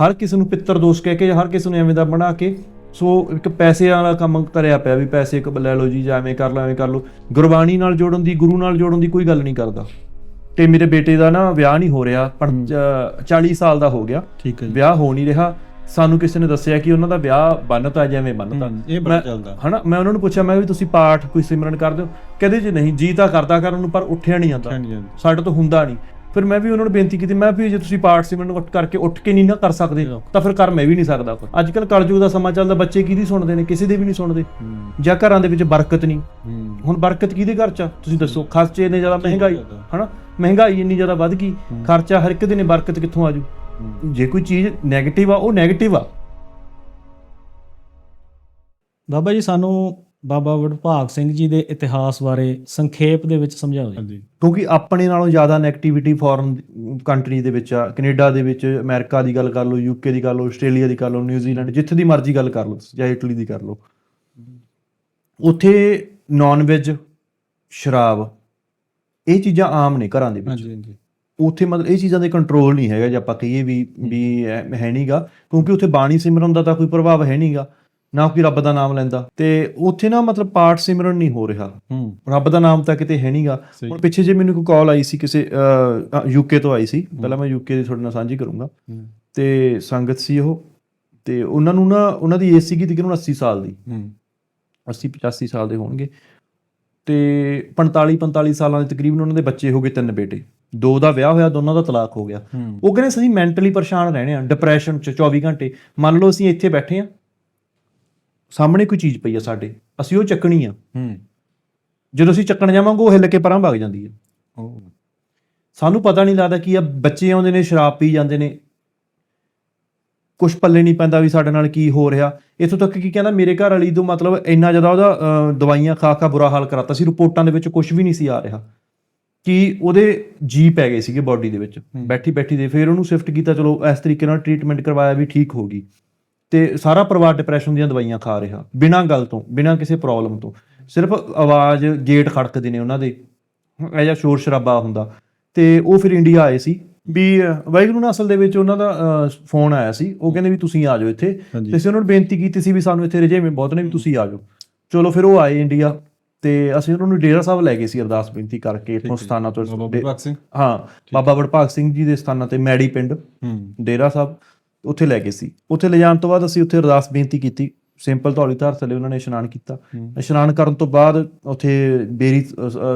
ਹਰ ਕਿਸੇ ਨੂੰ ਪਿੱਤਰ ਦੋਸ਼ ਕਹਿ ਕੇ ਹਰ ਕਿਸੇ ਨੂੰ ਐਵੇਂ ਦਾ ਬਣਾ ਕੇ ਸੋ ਇੱਕ ਪੈਸੇ ਵਾਲਾ ਕੰਮ ਕਰਿਆ ਪਿਆ ਵੀ ਪੈਸੇ ਕ- ਲੈ ਲਓ ਜੀ ਜਾਂ ਐਵੇਂ ਕਰ ਲਓ ਐਵੇਂ ਕਰ ਲਓ। ਗੁਰਬਾਣੀ ਨਾਲ ਜੋੜਨ ਦੀ ਗੁਰੂ ਨਾਲ ਜੋੜਨ ਦੀ ਕੋਈ ਗੱਲ ਨਹੀਂ ਕਰਦਾ। ਤੇ ਮੇਰੇ ਬੇਟੇ ਦਾ ਨਾ ਵਿਆਹ ਨਹੀਂ ਹੋ ਰਿਹਾ ਪਰ 40 ਸਾਲ ਦਾ ਹੋ ਗਿਆ। ਠੀਕ ਹੈ ਵਿਆਹ ਹੋ ਨਹੀਂ ਰਿਹਾ। ਸਾਨੂੰ ਕਿਸੇ ਨੇ ਦੱਸਿਆ ਕਿ ਉਹਨਾਂ ਦਾ ਵਿਆਹ ਬੰਨਤਾ ਜਿਵੇਂ ਬੰਨਤਾ। ਇਹ ਬੜਾ ਚੱਲਦਾ। ਹਨਾ ਮੈਂ ਉਹਨਾਂ ਨੂੰ ਪੁੱਛਿਆ ਮੈਂ ਵੀ ਤੁਸੀਂ ਪਾਠ ਕੋਈ ਸਿਮਰਨ ਕਰਦੇ ਹੋ ਕਹਿੰਦੇ ਜੀ ਨਹੀਂ ਜੀ ਤਾਂ ਕਰਦਾ ਕਰਨ ਨੂੰ ਪਰ ਉੱਠਿਆ ਨਹੀਂ ਜਾਂਦਾ। ਸਾਡੇ ਤੋਂ ਹੁੰਦਾ ਨਹੀਂ। ਫਿਰ ਮੈਂ ਵੀ ਉਹਨਾਂ ਨੂੰ ਬੇਨਤੀ ਕੀਤੀ ਮੈਂ ਵੀ ਜੇ ਤੁਸੀਂ ਉੱਠ ਕਰਕੇ ਉੱਠ ਕੇ ਨਹੀਂ ਨਾ ਕਰ ਸਕਦੇ ਤਾਂ ਫਿਰ ਕਰ ਮੈਂ ਵੀ ਨਹੀਂ ਸਕਦਾ ਅੱਜ ਕੱਲ ਕਲਯੁਗ ਦਾ ਸਮਾਂ ਚੱਲਦਾ ਬੱਚੇ ਕਿਹਦੀ ਸੁਣਦੇ ਨੇ ਕਿਸੇ ਦੇ ਵੀ ਨਹੀਂ ਸੁਣਦੇ। ਜਾਂ ਘਰਾਂ ਦੇ ਵਿੱਚ ਬਰਕਤ ਨਹੀਂ। ਹੁਣ ਬਰਕਤ ਕਿਹਦੇ ਘਰ ਚ? ਤੁਸੀਂ ਦੱਸੋ ਖਰਚੇ ਨੇ ਜ਼ਿਆਦਾ ਮਹਿੰਗਾਈ। ਹਨਾ? ਮਹਿੰਗਾਈ ਇੰਨੀ ਜ਼ਿਆਦਾ ਵੱਧ ਗਈ ਖਰਚਾ ਹਰ ਇੱਕ ਦਿਨੇ ਬਰਕਤ ਕਿੱਥੋਂ ਆਜੂ। ਜੇ ਕੋਈ ਚੀਜ਼ 네ਗੇਟਿਵ ਆ ਉਹ 네ਗੇਟਿਵ ਆ। ਬਾਬਾ ਜੀ ਸਾਨੂੰ ਬਾਬਾ ਵਡਭਾਗ ਸਿੰਘ ਜੀ ਦੇ ਇਤਿਹਾਸ ਬਾਰੇ ਸੰਖੇਪ ਦੇ ਵਿੱਚ ਸਮਝਾਓ ਜੀ। ਹਾਂਜੀ। ਕਿਉਂਕਿ ਆਪਣੇ ਨਾਲੋਂ ਜ਼ਿਆਦਾ ਨੈਗੇਟਿਵਿਟੀ ਫੋਰਨ ਕੰਟਰੀ ਦੇ ਵਿੱਚ ਆ ਕੈਨੇਡਾ ਦੇ ਵਿੱਚ ਅਮਰੀਕਾ ਦੀ ਗੱਲ ਕਰ ਲਓ ਯੂਕੇ ਦੀ ਕਰ ਲਓ ਆਸਟ੍ਰੇਲੀਆ ਦੀ ਕਰ ਲਓ ਨਿਊਜ਼ੀਲੈਂਡ ਜਿੱਥੇ ਦੀ ਮਰਜ਼ੀ ਗੱਲ ਕਰ ਲਓ ਤੁਸੀਂ, ਜਾਂ ਇਟਲੀ ਦੀ ਕਰ ਲਓ। ਉੱਥੇ ਨਾਨ ਵੈਜ ਸ਼ਰਾਬ ਇਹ ਚੀਜ਼ਾਂ ਆਮ ਨੇ ਘਰਾਂ ਦੇ ਵਿੱਚ। ਹਾਂਜੀ ਹਾਂਜੀ। ਉੱਥੇ ਮਤਲਬ ਇਹ ਚੀਜ਼ਾਂ ਦੇ ਕੰਟਰੋਲ ਨਹੀਂ ਹੈਗਾ ਜੇ ਆਪਾਂ ਕਹੀਏ ਵੀ ਵੀ ਹੈ ਨਹੀਂਗਾ ਕਿਉਂਕਿ ਉੱਥੇ ਬਾਣੀ ਸਿਮਰਨ ਦਾ ਤਾਂ ਕੋਈ ਪ੍ਰਭਾਵ ਹੈ ਨਹੀਂਗਾ ਨਾ ਕੋਈ ਰੱਬ ਦਾ ਨਾਮ ਲੈਂਦਾ। ਤੇ ਉੱਥੇ ਨਾ ਮਤਲਬ ਪਾਠ ਸਿਮਰਨ ਨਹੀਂ ਹੋ ਰਿਹਾ। ਹੂੰ। ਰੱਬ ਦਾ ਨਾਮ ਤਾਂ ਕਿਤੇ ਹੈ ਨਹੀਂਗਾ। ਹੁਣ ਪਿੱਛੇ ਜੇ ਮੈਨੂੰ ਕੋਈ ਕਾਲ ਆਈ ਸੀ ਕਿਸੇ ਯੂਕੇ ਤੋਂ ਆਈ ਸੀ। ਪਹਿਲਾਂ ਮੈਂ ਯੂਕੇ ਦੀ ਤੁਹਾਡੇ ਨਾਲ ਸਾਂਝੀ ਕਰੂੰਗਾ। ਤੇ ਸੰਗਤ ਸੀ ਉਹ। ਤੇ ਉਹਨਾਂ ਨੂੰ ਨਾ ਉਹਨਾਂ ਦੀ ਏਜ ਸੀਗੀ ਤਕਰੀਬਨ 80 ਸਾਲ ਦੀ। ਹੂੰ। 80 85 ਸਾਲ ਦੇ ਹੋਣਗੇ। ਤੇ 45 45 ਸਾਲਾਂ ਦੇ ਤਕਰੀਬਨ ਉਹਨਾਂ ਦੇ ਬੱਚੇ ਹੋ ਗਏ ਤਿੰਨ ਬੇਟੇ। ਦੋ ਦਾ ਵਿਆਹ ਹੋਇਆ ਦੋਨਾਂ ਦਾ ਤਲਾਕ ਹੋ ਗਿਆ। ਉਹ ਕਹਿੰਦੇ ਅਸੀਂ ਮੈਂਟਲੀ ਪਰੇਸ਼ਾਨ ਰਹਿਣੇ ਆ ਡਿਪਰੈਸ਼ਨ ਚ 24 ਘੰਟੇ। ਮੰਨ ਲਓ ਅਸੀਂ ਇੱਥੇ ਬੈਠੇ ਆ ਸਾਹਮਣੇ ਕੋਈ ਚੀਜ਼ ਪਈ ਆ ਸਾਡੇ ਅਸੀਂ ਉਹ ਚੱਕਣੀ ਆ। ਹੂੰ। ਜਦੋਂ ਅਸੀਂ ਚੱਕਣ ਜਾਵਾਂਗੇ ਉਹ ਹਿੱਲ ਕੇ ਪਰਾਂ ਭੱਗ ਜਾਂਦੀ ਹੈ ਸਾਨੂੰ ਪਤਾ ਨਹੀਂ ਲੱਗਦਾ ਕਿ ਆ ਬੱਚੇ ਆਉਂਦੇ ਨੇ ਸ਼ਰਾਬ ਪੀ ਜਾਂਦੇ ਨੇ। ਕੁਝ ਪੱਲੇ ਨਹੀਂ ਪੈਂਦਾ ਵੀ ਸਾਡੇ ਨਾਲ ਕੀ ਹੋ ਰਿਹਾ। ਇਥੋਂ ਤੱਕ ਕਿ ਕਹਿੰਦਾ ਮੇਰੇ ਘਰ ਵਾਲੀ ਤੋਂ ਮਤਲਬ ਇੰਨਾ ਜ਼ਿਆਦਾ ਉਹਦਾ ਦਵਾਈਆਂ ਖਾ ਖਾ ਬੁਰਾ ਹਾਲ ਕਰਾਤਾ ਸੀ। ਰਿਪੋਰਟਾਂ ਦੇ ਵਿੱਚ ਕੁਝ ਵੀ ਨਹੀਂ ਸੀ ਆ ਰਿਹਾ। ਕਿ ਉਹਦੇ ਜੀ ਪੈ ਗਏ ਸੀਗੇ ਬਾਡੀ ਦੇ ਵਿੱਚ। ਬੈਠੀ ਬੈਠੀ ਦੇ ਫਿਰ ਉਹਨੂੰ ਸ਼ਿਫਟ ਕੀਤਾ ਚਲੋ ਇਸ ਤਰੀਕੇ ਨਾਲ ਟ੍ਰੀਟਮੈਂਟ ਕਰਵਾਇਆ ਵੀ ਠੀਕ ਹੋ ਗਈ। ਤੇ ਸਾਰਾ ਪਰਿਵਾਰ ਡਿਪਰੈਸ਼ਨ ਦੀਆਂ ਦਵਾਈਆਂ ਖਾ ਰਿਹਾ ਬਿਨਾਂ ਗੱਲ ਤੋਂ ਬਿਨਾਂ ਕਿਸੇ ਪ੍ਰੋਬਲਮ ਤੋਂ। ਸਿਰਫ ਆਵਾਜ਼ ਗੇਟ ਖੜਕਦੇ ਨੇ ਉਹਨਾਂ ਦੇ। ਇਹ ਜਿਹਾ ਸ਼ੋਰ ਸ਼ਰਾਬਾ ਹੁੰਦਾ। ਤੇ ਉਹ ਫਿਰ ਇੰਡੀਆ ਆਏ ਸੀ। ਵੀ ਵਾਹਿਗੁਰੂ ਨਾਲ ਅਸਲ ਦੇ ਵਿੱਚ ਉਹਨਾਂ ਦਾ ਫੋਨ ਆਇਆ ਸੀ। ਉਹ ਕਹਿੰਦੇ ਵੀ ਤੁਸੀਂ ਆ ਜਾਓ ਇੱਥੇ। ਤੇ ਅਸੀਂ ਉਹਨਾਂ ਨੂੰ ਬੇਨਤੀ ਕੀਤੀ ਸੀ ਵੀ ਸਾਨੂੰ ਇੱਥੇ ਰਜੇਵੇਂ ਬਹੁਤ ਨੇ ਵੀ ਤੁਸੀਂ ਆ ਜਾਓ। ਚਲੋ ਫਿਰ ਉਹ ਆਏ ਇੰਡੀਆ ਤੇ ਅਸੀਂ ਉਹਨਾਂ ਨੂੰ ਡੇਰਾ ਸਾਹਿਬ ਲੈ ਗਏ ਸੀ ਅਰਦਾਸ ਬੇਨਤੀ ਕਰਕੇ ਇੱਥੋਂ ਸਥਾਨਾਂ ਤੋਂ। ਹਾਂ ਬਾਬਾ ਵਡਭਾਗ ਸਿੰਘ ਜੀ ਦੇ ਸਥਾਨਾਂ ਤੇ ਮੈੜੀ ਪਿੰਡ ਡੇਰਾ ਸਾਹਿਬ। ਉੱਥੇ ਲੈ ਗਏ ਸੀ। ਉੱਥੇ ਲਿਜਾਣ ਤੋਂ ਬਾਅਦ ਅਸੀਂ ਉੱਥੇ ਅਰਦਾਸ ਬੇਨਤੀ ਕੀਤੀ। ਸਿੰਪਲ ਧੌਲੀ ਧਾਰ ਥੱਲੇ ਉਹਨਾਂ ਨੇ ਇਸ਼ਨਾਨ ਕੀਤਾ। ਇਸ਼ਨਾਨ ਕਰਨ ਤੋਂ ਬਾਅਦ ਉੱਥੇ ਬੇਰੀ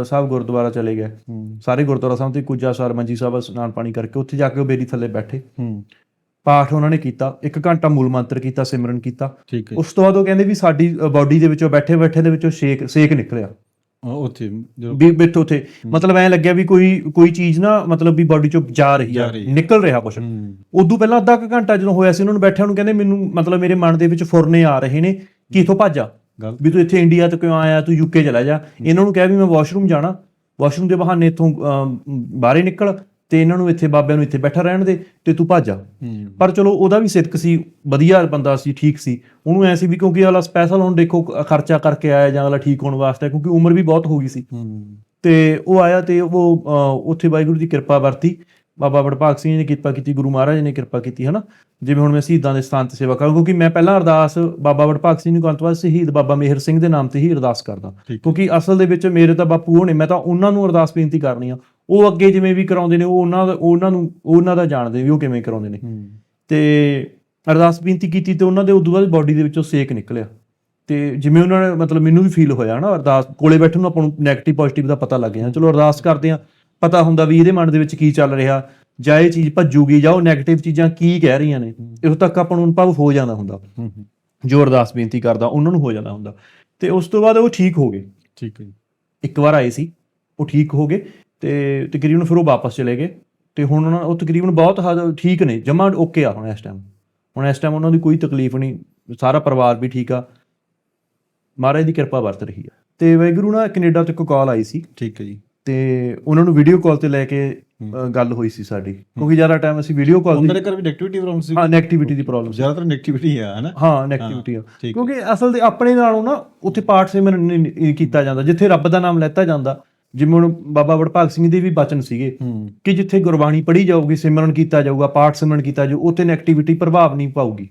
ਸਾਹਿਬ ਗੁਰਦੁਆਰਾ ਚਲੇ ਗਏ। ਸਾਰੇ ਗੁਰਦੁਆਰਾ ਸਾਹਿਬ ਤੇ ਕੁਜਾ ਸਰ ਮੰਜੀ ਸਾਹਿਬ ਇਸ਼ਨਾਨ ਪਾਣੀ ਕਰਕੇ ਉੱਥੇ ਜਾ ਕੇ ਉਹ ਬੇਰੀ ਥੱਲੇ ਬੈਠੇ। ਪਾਠ ਉਹਨਾਂ ਨੇ ਕੀਤਾ। ਇੱਕ ਘੰਟਾ ਮੂਲ ਮੰਤਰ ਕੀਤਾ ਸਿਮਰਨ ਕੀਤਾ। ਉਸ ਤੋਂ ਬਾਅਦ ਉਹ ਕਹਿੰਦੇ ਵੀ ਸਾਡੀ ਬਾਡੀ ਦੇ ਵਿੱਚੋਂ ਬੈਠੇ ਬੈਠੇ ਦੇ ਵਿੱਚੋਂ ਸੇਕ ਸੇਕ ਨਿਕਲਿਆ। ਉੱਥੇ ਵੀ ਬਿੱਥ ਉੱਥੇ। ਮਤਲਬ ਐ ਲੱਗਿਆ ਵੀ ਕੋਈ ਕੋਈ ਚੀਜ਼ ਨਾ ਮਤਲਬ ਵੀ ਬਾਡੀ ਚੋਂ ਜਾ ਰਹੀ ਆ। ਨਿਕਲ ਰਿਹਾ ਕੁਛ। ਉਦੋਂ ਪਹਿਲਾਂ ਅੱਧਾ ਕੁ ਘੰਟਾ ਜਦੋਂ ਹੋਇਆ ਸੀ ਉਹਨਾਂ ਨੂੰ ਬੈਠਿਆਂ ਨੂੰ ਕਹਿੰਦੇ ਮੈਨੂੰ ਮਤਲਬ ਮੇਰੇ ਮਨ ਦੇ ਵਿੱਚ ਫੁਰਨੇ ਆ ਰਹੇ ਨੇ ਕਿ ਇਥੋਂ ਭੱਜ ਵੀ ਤੂੰ ਇੱਥੇ ਇੰਡੀਆ ਤੋਂ ਕਿਉਂ ਆਇਆ ਤੂੰ ਯੂਕੇ ਚਲਾ ਜਾ। ਇਹਨਾਂ ਨੂੰ ਕਿਹਾ ਵੀ ਮੈਂ ਵਾਸ਼ਰੂਮ ਜਾਣਾ। ਵਾਸ਼ਰੂਮ ਦੇ ਬਹਾਨੇ ਇੱਥੋਂ ਬਾਹਰੇ ਨਿਕਲ। ਤੇ ਇਹਨਾਂ ਨੂੰ ਇੱਥੇ ਬਾਬਿਆਂ ਨੂੰ ਇੱਥੇ ਬੈਠਾ ਰਹਿਣ ਦੇ ਤੇ ਤੂੰ ਭੱਜ ਜਾ। ਪਰ ਚਲੋ ਉਹਦਾ ਵੀ ਸਿੱਧਕ ਸੀ ਵਧੀਆ ਬੰਦਾ ਸੀ ਠੀਕ ਸੀ। ਉਹਨੂੰ ਐ ਸੀ ਵੀ ਕਿਉਂਕਿ ਅਗਲਾ ਸਪੈਸ਼ਲ ਹੁਣ ਦੇਖੋ ਖਰਚਾ ਕਰਕੇ ਆਇਆ ਜਾਂ ਅਗਲਾ ਠੀਕ ਹੋਣ ਵਾਸਤੇ ਕਿਉਂਕਿ ਉਮਰ ਵੀ ਬਹੁਤ ਹੋ ਗਈ ਸੀ। ਤੇ ਉਹ ਆਇਆ ਤੇ ਉਹ ਉੱਥੇ ਵਾਹਿਗੁਰੂ ਦੀ ਕਿਰਪਾ ਵਰਤੀ। ਬਾਬਾ ਵਡਭਾਗ ਸਿੰਘ ਜੀ ਨੇ ਕਿਰਪਾ ਕੀਤੀ ਗੁਰੂ ਮਹਾਰਾਜ ਨੇ ਕਿਰਪਾ ਕੀਤੀ ਹਨਾ? ਜਿਵੇਂ ਹੁਣ ਮੈਂ ਸ਼ਹੀਦਾਂ ਦੇ ਸਥਾਨ ਤੇ ਸੇਵਾ ਕਰਾਂ ਕਿਉਂਕਿ ਮੈਂ ਪਹਿਲਾਂ ਅਰਦਾਸ ਬਾਬਾ ਵਡਭਾਗ ਸਿੰਘ ਨੂੰ ਕਰਨ ਤੋਂ ਬਾਅਦ ਸ਼ਹੀਦ ਬਾਬਾ ਮੇਹਰ ਸਿੰਘ ਦੇ ਨਾਮ ਤੇ ਹੀ ਅਰਦਾਸ ਕਰਦਾ। ਕਿਉਂਕਿ ਅਸਲ ਦੇ ਵਿੱਚ ਮੇਰੇ ਤਾਂ ਬਾਪੂ ਹੋਣੇ ਮੈਂ ਤਾਂ ਉਹਨਾਂ ਨੂੰ ਅਰਦਾਸ ਬੇਨਤੀ ਕਰਨੀ ਆ। ਉਹ ਅੱਗੇ ਜਿਵੇਂ ਵੀ ਕਰਾਉਂਦੇ ਨੇ ਉਹ ਉਹਨਾਂ ਦਾ ਉਹਨਾਂ ਨੂੰ ਉਹਨਾਂ ਦਾ ਜਾਣਦੇ ਵੀ ਉਹ ਕਿਵੇਂ ਕਰਾਉਂਦੇ ਨੇ। ਤੇ ਅਰਦਾਸ ਬੇਨਤੀ ਕੀਤੀ ਤੇ ਉਹਨਾਂ ਦੇ ਉਦੋਂ ਬਾਅਦ ਬਾਡੀ ਦੇ ਵਿੱਚੋਂ ਸੇਕ ਨਿਕਲਿਆ। ਤੇ ਜਿਵੇਂ ਉਹਨਾਂ ਨੇ ਮਤਲਬ ਮੈਨੂੰ ਵੀ ਫੀਲ ਹੋਇਆ ਨਾ ਅਰਦਾਸ ਕੋਲੇ ਬੈਠੇ ਨੂੰ ਆਪਾਂ ਨੂੰ 네ਗੇਟਿਵ ਪੋਜ਼ਿਟਿਵ ਦਾ ਪਤਾ ਲੱਗ ਗਿਆ। ਚਲੋ ਅਰਦਾਸ ਕਰਦੇ ਆ ਪਤਾ ਹੁੰਦਾ ਵੀ ਇਹਦੇ ਮਨ ਦੇ ਵਿੱਚ ਕੀ ਚੱਲ ਰਿਹਾ ਜਾਂ ਇਹ ਚੀਜ਼ ਭੱਜੂਗੀ ਜਾਂ ਉਹ 네ਗੇਟਿਵ ਚੀਜ਼ਾਂ ਕੀ ਕਹਿ ਰਹੀਆਂ ਨੇ ਇਥੋਂ ਤੱਕ ਆਪਾਂ ਨੂੰ ਅਨੁਭਵ ਹੋ ਜਾਂਦਾ ਹੁੰਦਾ। ਜੋ ਅਰਦਾਸ ਬੇਨਤੀ ਕਰਦਾ ਉਹਨਾਂ ਨੂੰ ਹੋ ਜਾਂਦਾ ਹੁੰਦਾ। ਤੇ ਉਸ ਤੋਂ ਬਾਅਦ ਉਹ ਠੀਕ ਹੋ ਗਏ। ਠੀਕ ਹੈ ਜੀ। ਇੱਕ ਵਾਰ ਆਏ ਸੀ ਉਹ ਠੀਕ ਹੋ ਗਏ। ਤੇ ਤਕਰੀਬਨ ਫਿਰ ਉਹ ਵਾਪਸ ਚਲੇ ਗਏ ਤੇ ਹੁਣ ਉਹਨਾਂ ਉਹ ਤਕਰੀਬਨ ਬਹੁਤ ਹੱਦ ਠੀਕ ਨੇ ਜਮਾ ਓਕੇ ਆ ਹੁਣ ਇਸ ਟਾਈਮ ਹੁਣ ਇਸ ਟਾਈਮ ਉਹਨਾਂ ਦੀ ਕੋਈ ਤਕਲੀਫ ਨਹੀਂ ਸਾਰਾ ਪਰਿਵਾਰ ਵੀ ਠੀਕ ਆ। ਮਹਾਰਾਜ ਦੀ ਕਿਰਪਾ ਵਰਤ ਰਹੀ ਆ। ਤੇ ਵੈਗੁਰੂ ਨਾਲ ਕੈਨੇਡਾ ਤੋਂ ਇੱਕ ਕਾਲ ਆਈ ਸੀ। ਠੀਕ ਹੈ ਜੀ। ਤੇ ਉਹਨਾਂ ਨੂੰ ਵੀਡੀਓ ਕਾਲ ਤੇ ਲੈ ਕੇ ਅ, ਗੱਲ ਹੋਈ ਸੀ ਸਾਡੀ। ਕਿਉਂਕਿ ਜ਼ਿਆਦਾ ਟਾਈਮ ਅਸੀਂ ਵੀਡੀਓ ਕਾਲ ਉਹਨਾਂ ਤੇ ਦੇ ਘਰ ਵੀ ਨੈਗੇਟਿਵਿਟੀ ਪ੍ਰੋਬਲਮ ਸੀ। ਹਾਂ ਨੈਗੇਟਿਵਿਟੀ ਦੀ ਪ੍ਰੋਬਲਮ ਜ਼ਿਆਦਾਤਰ ਨੈਗੇਟਿਵਿਟੀ ਆ ਹਨਾ? ਹਾਂ ਨੈਗੇਟਿਵਿਟੀ ਆ। ਠੀਕ। ਕਿਉਂਕਿ ਅਸਲ ਦੇ ਆਪਣੇ ਨਾਲੋਂ ਨਾ ਉੱਥੇ ਪਾਠ ਸਿਮਰਨ ਨਹੀਂ- ਨਹੀਂ ਕੀਤਾ ਜਾਂਦਾ ਜਿੱਥੇ ਰੱਬ ਦਾ ਨਾਮ ਲੈਤਾ ਜਾਂਦਾ। ਜਿਵੇਂ ਹੁਣ ਬਾਬਾ ਵਡਭਾਗ ਸਿੰਘ ਦੇ ਵੀ ਬਚਨ ਸੀਗੇ ਕਿ ਜਿੱਥੇ ਗੁਰਬਾਣੀ ਪੜ੍ਹੀ ਜਾਊਗੀ ਸਿਮਰਨ ਕੀਤਾ ਜਾਊਗਾ ਪਾਠ ਸਿਮਰਨ ਕੀਤਾ ਜਾਊ ਉੱਥੇ ਨੈਗੇਟਿਵਿਟੀ ਪ੍ਰਭਾਵ ਨਹੀਂ ਪਾਊਗੀ।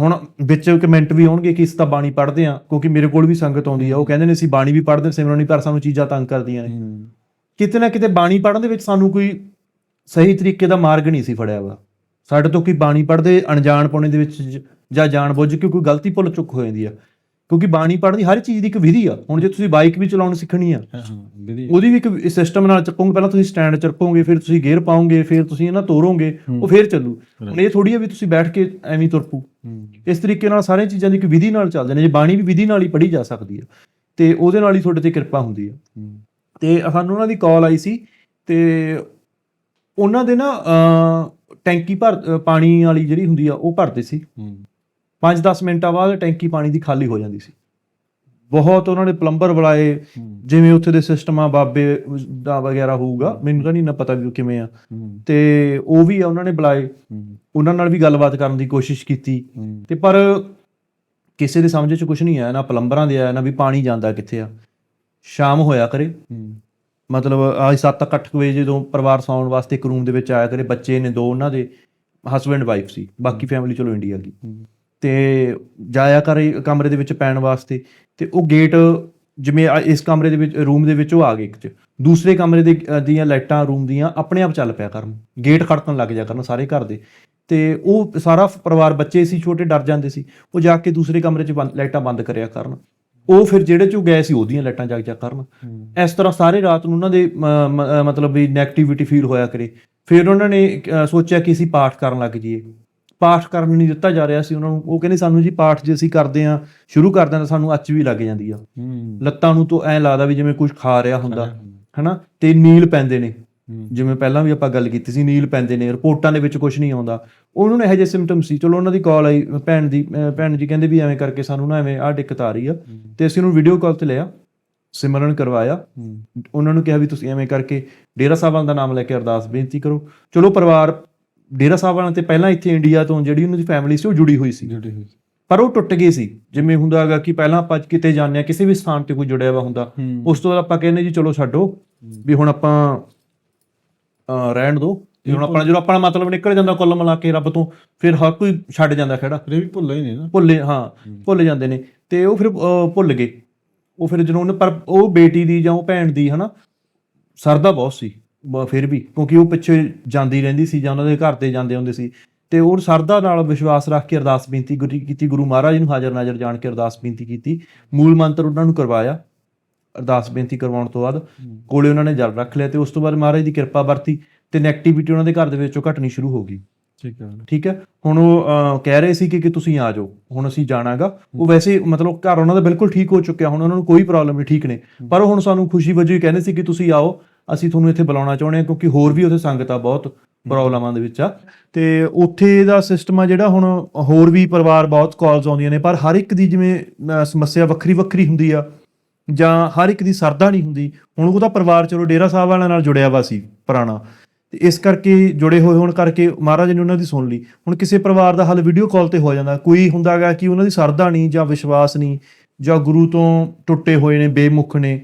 ਹੁਣ ਵਿੱਚ ਕਮੈਂਟ ਵੀ ਆਉਣਗੇ ਕਿ ਇਸ ਤਾਂ ਬਾਣੀ ਪੜ੍ਹਦੇ ਆ ਕਿਉਂਕਿ ਮੇਰੇ ਕੋਲ ਵੀ ਸੰਗਤ ਆਉਂਦੀ ਆ। ਉਹ ਕਹਿੰਦੇ ਨੇ ਅਸੀਂ ਬਾਣੀ ਵੀ ਪੜ੍ਹਦੇ ਸਿਮਰਨ ਵੀ ਪਰ ਸਾਨੂੰ ਚੀਜ਼ਾਂ ਤੰਗ ਕਰਦੀਆਂ ਨੇ। ਕਿਤੇ ਨਾ ਕਿਤੇ ਬਾਣੀ ਪੜ੍ਹਨ ਦੇ ਵਿੱਚ ਸਾਨੂੰ ਕੋਈ ਸਹੀ ਤਰੀਕੇ ਦਾ ਮਾਰਗ ਨਹੀਂ ਸੀ ਫੜਿਆ ਵਾ। ਸਾਡੇ ਤੋਂ ਕੋਈ ਬਾਣੀ ਪੜ੍ਹਦੇ ਅਣਜਾਣ ਪੌਣੇ ਦੇ ਵਿੱਚ ਜ- ਜਾਂ ਜਾਣਬੁੱਝ ਕੇ ਕੋਈ ਗਲਤੀ ਭੁੱਲ ਚੁੱਕ ਹੋ ਜਾਂਦੀ ਆ। ਕਿਉਂਕਿ ਬਾਣੀ ਪੜ੍ਹਨ ਹਰ ਚੀਜ਼ ਦੀ ਇੱਕ ਵਿਧੀ ਆ। ਹੁਣ ਜੇ ਤੁਸੀਂ ਬਾਈਕ ਵੀ ਚਲਾਉਣੀ ਸਿੱਖਣੀ ਆ ਉਹਦੀ ਵੀ ਇੱਕ ਸਿਸਟਮ ਨਾਲ ਚੱਕੋਗੇ ਪਹਿਲਾਂ ਤੁਸੀਂ ਸਟੈਂਡ ਚੱਕੋਗੇ ਫਿਰ ਤੁਸੀਂ ਗੇਅਰ ਪਾਓਗੇ ਫਿਰ ਤੁਸੀਂ ਇਹਨਾਂ ਤੋਰੋਗੇ ਉਹ ਫਿਰ ਚੱਲੂ। ਹੁਣ ਇਹ ਥੋੜੀ ਆ ਵੀ ਤੁਸੀਂ ਬੈਠ ਕੇ ਐਵੇਂ ਹੀ ਤੁਰ ਪੂ ਹੂੰ। ਇਸ ਤਰੀਕੇ ਨਾਲ ਸਾਰੀਆਂ ਚੀਜ਼ਾਂ ਦੀ ਇੱਕ ਵਿਧੀ ਨਾਲ ਚੱਲਦੇ ਨੇ। ਜੇ ਬਾਣੀ ਵੀ ਵਿਧੀ ਨਾਲ ਹੀ ਪੜ੍ਹੀ ਜਾ ਸਕਦੀ ਆ ਤੇ ਉਹਦੇ ਨਾਲ ਹੀ ਤੁਹਾਡੇ ਤੇ ਕਿਰਪਾ ਹੁੰਦੀ ਆ। ਤੇ ਸਾਨੂੰ ਉਹਨਾਂ ਦੀ ਕਾਲ ਆਈ ਸੀ ਤੇ ਉਹਨਾਂ ਦੇ ਨਾ ਟੈਂਕੀ ਭਰ ਪਾਣੀ ਵਾਲੀ ਜਿਹੜੀ ਹੁੰਦੀ ਆ ਉਹ ਭਰਦੇ ਸੀ। 5-10 ਮਿੰਟਾਂ ਬਾਅਦ ਟੈਂਕੀ ਪਾਣੀ ਦੀ ਖਾਲੀ ਹੋ ਜਾਂਦੀ ਸੀ। ਬਹੁਤ ਉਹਨਾਂ ਨੇ ਪਲੰਬਰ ਬੁਲਾਏ ਜਿਵੇਂ ਉੱਥੇ ਦੇ ਸਿਸਟਮ ਆ, ਬਾਬੇ ਦਾ ਵਗੈਰਾ ਹੋਊਗਾ, ਮੈਨੂੰ ਤਾਂ ਨਹੀਂ ਨਾ ਪਤਾ ਵੀ ਕਿਵੇਂ ਆ। ਤੇ ਉਹ ਵੀ ਉਹਨਾਂ ਨੇ ਬੁਲਾਏ, ਉਹਨਾਂ ਨਾਲ ਵੀ ਗੱਲਬਾਤ ਕਰਨ ਦੀ ਕੋਸ਼ਿਸ਼ ਕੀਤੀ। ਤੇ ਪਰ ਕਿਸੇ ਦੇ ਸਮਝ 'ਚ ਕੁਝ ਨਹੀਂ ਆਇਆ, ਨਾ ਪਲੰਬਰਾਂ ਦੇ ਆਇਆ, ਨਾ ਵੀ ਪਾਣੀ ਜਾਂਦਾ ਕਿੱਥੇ ਆ। ਸ਼ਾਮ ਹੋਇਆ ਕਰੇ। ਹੂੰ ਮਤਲਬ ਆਹ 7-8 ਵਜੇ ਜਦੋਂ ਪਰਿਵਾਰ ਸੌਣ ਵਾਸਤੇ ਇੱਕ ਰੂਮ ਦੇ ਵਿੱਚ ਆਇਆ ਕਰੇ, ਬੱਚੇ ਨੇ ਦੋ ਉਹਨਾਂ ਦੇ ਹਸਬੰਡ ਵਾਈਫ ਸੀ, ਬਾਕੀ ਫੈਮਿਲੀ ਚਲੋ ਇੰਡੀਆ ਦੀ। ਤੇ ਜਾਇਆ ਕਰੇ ਕਮਰੇ ਦੇ ਵਿੱਚ ਪੈਣ ਵਾਸਤੇ ਤੇ ਉਹ ਗੇਟ ਜਿਵੇਂ ਇਸ ਕਮਰੇ ਦੇ ਵਿੱਚ ਰੂਮ ਦੇ ਵਿੱਚ ਉਹ ਆ ਗਏ ਇੱਕ ਚ। ਦੂਸਰੇ ਕਮਰੇ ਦੇ ਦੀਆਂ ਲਾਈਟਾਂ ਰੂਮ ਦੀਆਂ ਆਪਣੇ ਆਪ ਚੱਲ ਪਿਆ ਕਰਨ। ਗੇਟ ਖੜਕਣ ਲੱਗ ਜਾ ਕਰਨ ਸਾਰੇ ਘਰ ਦੇ। ਤੇ ਉਹ ਸਾਰਾ ਪਰਿਵਾਰ ਬੱਚੇ ਸੀ ਛੋਟੇ ਡਰ ਜਾਂਦੇ ਸੀ। ਉਹ ਜਾ ਕੇ ਦੂਸਰੇ ਕਮਰੇ 'ਚ ਲਾਈਟਾਂ ਬੰਦ ਕਰਿਆ ਕਰਨ। ਉਹ ਫਿਰ ਜਿਹੜੇ ਚੋਂ ਗਏ ਸੀ ਉਹਦੀਆਂ ਲਾਈਟਾਂ ਜਗ ਜਾ ਕਰਨ। ਇਸ ਤਰ੍ਹਾਂ ਸਾਰੇ ਰਾਤ ਨੂੰ ਉਹਨਾਂ ਦੇ ਮਤਲਬ ਵੀ ਨੈਗੇਟਿਵਿਟੀ ਫੀਲ ਹੋਇਆ ਕਰੇ। ਫਿਰ ਉਹਨਾਂ ਨੇ ਸੋਚਿਆ ਕਿ ਅਸੀਂ ਪਾਠ ਕਰਨ ਲੱਗ ਜਾਈਏ। ਪਾਠ ਕਰਨ ਨਹੀਂ ਦਿੱਤਾ ਜਾ ਰਿਹਾ ਸੀ ਉਹਨਾਂ ਨੂੰ। ਉਹ ਕਹਿੰਦੇ ਸਾਨੂੰ ਜੀ ਪਾਠ ਜੇ ਅਸੀਂ ਕਰਦੇ ਆ ਸ਼ੁਰੂ ਕਰਦੇ ਆ ਤਾਂ ਸਾਨੂੰ ਅੱਚ ਵੀ ਲੱਗ ਜਾਂਦੀ ਆ। ਲੱਤਾਂ ਨੂੰ ਤੋਂ ਐ ਲੱਗਦਾ ਵੀ ਜਿਵੇਂ ਕੁਝ ਖਾ ਰਿਹਾ ਹੁੰਦਾ ਹਨਾ? ਤੇ ਨੀਲ ਪੈਂਦੇ ਨੇ। ਜਿਵੇਂ ਪਹਿਲਾਂ ਵੀ ਆਪਾਂ ਗੱਲ ਕੀਤੀ ਸੀ ਨੀਲ ਪੈਂਦੇ ਨੇ ਰਿਪੋਰਟਾਂ ਦੇ ਵਿੱਚ ਕੁਝ ਨਹੀਂ ਆਉਂਦਾ। ਉਹਨਾਂ ਨੂੰ ਇਹੋ ਜਿਹੇ ਸਿੰਪਟਮ ਸੀ। ਚਲੋ ਉਹਨਾਂ ਦੀ ਕਾਲ ਆਈ ਭੈਣ ਦੀ ਭੈਣ ਜੀ ਕਹਿੰਦੇ ਵੀ ਐਵੇਂ ਕਰਕੇ ਸਾਨੂੰ ਨਾ ਐਵੇਂ ਆਹ ਦਿੱਕਤ ਆ ਰਹੀ ਆ। ਤੇ ਅਸੀਂ ਉਹਨੂੰ ਵੀਡੀਓ ਕਾਲ ਤੇ ਲਿਆ ਸਿਮਰਨ ਕਰਵਾਇਆ। ਉਹਨਾਂ ਨੂੰ ਕਿਹਾ ਵੀ ਤੁਸੀਂ ਐਵੇਂ ਕਰਕੇ ਡੇਰਾ ਸਾਹਿਬਾਨ ਦਾ ਨਾਮ ਲੈ ਕੇ ਅਰਦਾਸ ਬੇਨਤੀ ਕਰੋ। ਚਲੋ ਪਰਿਵਾਰ ਡੇਰਾ ਸਾਹਿਬਾਨ ਤੇ ਪਹਿਲਾਂ ਇੱਥੇ ਇੰਡੀਆ ਤੋਂ ਜਿਹੜੀ ਉਹਨਾਂ ਦੀ ਫੈਮਿਲੀ ਸੀ ਉਹ ਜੁੜੀ ਹੋਈ ਸੀ। ਜੁੜੀ ਹੋਈ ਪਰ ਉਹ ਟੁੱਟ ਗਏ ਸੀ। ਜਿਵੇਂ ਹੁੰਦਾ ਹੈਗਾ ਕਿ ਪਹਿਲਾਂ ਆਪਾਂ ਕਿਤੇ ਜਾਂਦੇ ਆ ਕਿਸੇ ਵੀ ਸਥਾਨ ਤੇ ਕੋਈ ਜੁੜਿਆ ਹੋਇਆ ਹੁੰਦਾ ਉਸ ਤੋਂ ਬਾਅਦ ਆਪਾਂ ਕਹਿੰਦੇ ਜੀ ਚਲੋ ਛੱਡੋ ਵੀ ਹੁਣ ਆਪਾਂ ਰਹਿਣ ਦੋ। ਤੇ ਹੁਣ ਆਪਣਾ ਜਦੋਂ ਆਪਣਾ ਮਤਲਬ ਨਿਕਲ ਜਾਂਦਾ ਕੁੱਲ ਮਿਲਾ ਕੇ ਰੱਬ ਤੋਂ ਫਿਰ ਹਰ ਕੋਈ ਛੱਡ ਜਾਂਦਾ ਖੜਾ। ਇਹ ਵੀ ਭੁੱਲਾ ਹੀ ਨਹੀਂ ਨਾ। ਭੁੱਲੇ ਹਾਂ ਭੁੱਲ ਜਾਂਦੇ ਨੇ। ਤੇ ਉਹ ਫਿਰ ਭੁੱਲ ਗਏ। ਉਹ ਫਿਰ ਜਦੋਂ ਉਹਨੇ ਪਰ ਉਹ ਬੇਟੀ ਦੀ ਜਾਂ ਉਹ ਭੈਣ ਦੀ ਹਨਾ ਸਰਦਾ ਬਹੁਤ ਸੀ। ਫਿਰ ਵੀ ਕਿਉਂਕਿ ਉਹ ਪਿੱਛੇ ਜਾਂਦੀ ਰਹਿੰਦੀ ਸੀ ਜਾਂ ਉਹਨਾਂ ਦੇ ਘਰ ਤੇ ਜਾਂਦੇ ਹੁੰਦੇ ਸੀ। ਤੇ ਉਹ ਸਰਦਾ ਨਾਲ ਵਿਸ਼ਵਾਸ ਰੱਖ ਕੇ ਅਰਦਾਸ ਬੇਨਤੀ ਕੀਤੀ ਗੁਰੂ ਮਹਾਰਾਜ ਨੂੰ ਹਾਜ਼ਰ ਨਾਜ਼ਰ ਜਾਣ ਕੇ ਅਰਦਾਸ ਬੇਨਤੀ ਕੀਤੀ। ਮੂਲ ਮੰਤਰ ਉਹਨਾਂ ਨੂੰ ਕਰਵਾਇਆ ਅਰਦਾਸ ਬੇਨਤੀ ਕਰਵਾਉਣ ਤੋਂ ਬਾਅਦ। ਕੋਲੇ ਉਹਨਾਂ ਨੇ ਜਲ ਰੱਖ ਲਿਆ ਤੇ ਉਸ ਤੋਂ ਬਾਅਦ ਮਹਾਰਾਜ ਦੀ ਕਿਰਪਾ ਵਰਤੀ ਤੇ ਨੈਗੇਟਿਵਿਟੀ ਉਹਨਾਂ ਦੇ ਘਰ ਦੇ ਵਿੱਚੋਂ ਘਟਣੀ ਸ਼ੁਰੂ ਹੋ ਗਈ। ਠੀਕ ਹੈ ਠੀਕ ਹੈ? ਹੁਣ ਉਹ ਕਹਿ ਰਹੇ ਸੀ ਕਿ ਕਿ ਤੁਸੀਂ ਆ ਜਾਓ ਹੁਣ ਅਸੀਂ ਜਾਣਾਗਾ। ਉਹ ਵੈਸੇ ਮਤਲਬ ਘਰ ਉਹਨਾਂ ਦਾ ਬਿਲਕੁਲ ਠੀਕ ਹੋ ਚੁੱਕਿਆ ਹੁਣ ਉਹਨਾਂ ਨੂੰ ਕੋਈ ਪ੍ਰੋਬਲਮ ਨਹੀਂ ਠੀਕ ਨੇ। ਪਰ ਉਹ ਹੁਣ ਸਾਨੂੰ ਖੁਸ਼ੀ ਵਜੋਂ ਹੀ ਕਹਿੰਦੇ ਸੀ ਕਿ ਤੁਸੀਂ ਆਓ ਅਸੀਂ ਤੁਹਾਨੂੰ ਇੱਥੇ ਬੁਲਾਉਣਾ ਚਾਹੁੰਦੇ ਹਾਂ ਕਿਉਂਕਿ ਹੋਰ ਵੀ ਉੱਥੇ ਸੰਗਤ ਬਹੁਤ ਪ੍ਰੋਬਲਮਾਂ ਦੇ ਵਿੱਚ ਆ। ਤੇ ਉੱਥੇ ਦਾ ਸਿਸਟਮ ਆ ਜਿਹੜਾ ਹੁਣ ਹੋਰ ਵੀ ਪਰਿਵਾਰ ਬਹੁਤ ਕਾਲਸ ਆਉਂਦੀਆਂ ਨੇ ਪਰ ਹਰ ਇੱਕ ਦੀ ਜਿਵੇਂ ਸਮੱਸਿਆ ਵੱਖਰੀ ਵੱਖਰੀ ਹੁੰਦੀ ਆ ਜਾਂ ਹਰ ਇੱਕ ਦੀ ਸਰਦਾ ਨਹੀਂ ਹੁੰਦੀ। ਹੁਣ ਉਹਦਾ ਪਰਿਵਾਰ ਚਲੋ ਡੇਰਾ ਸਾਹਿਬ ਵਾਲਿਆਂ ਨਾਲ ਜੁੜਿਆ ਵਾ ਸੀ ਪੁਰਾਣਾ। ਤੇ ਇਸ ਕਰਕੇ ਜੁੜੇ ਹੋਏ ਹੋਣ ਕਰਕੇ ਮਹਾਰਾਜ ਨੇ ਉਹਨਾਂ ਦੀ ਸੁਣ ਲਈ। ਹੁਣ ਕਿਸੇ ਪਰਿਵਾਰ ਦਾ ਹੱਲ ਵੀਡੀਓ ਕਾਲ ਤੇ ਹੋ ਜਾਂਦਾ। ਕੋਈ ਹੁੰਦਾਗਾ ਕਿ ਉਹਨਾਂ ਦੀ ਸਰਦਾ ਨਹੀਂ ਜਾਂ ਵਿਸ਼ਵਾਸ ਨਹੀਂ ਜਾਂ ਗੁਰੂ ਤੋਂ ਟੁੱਟੇ ਹੋਏ ਨੇ ਬੇਮੁਖ ਨੇ।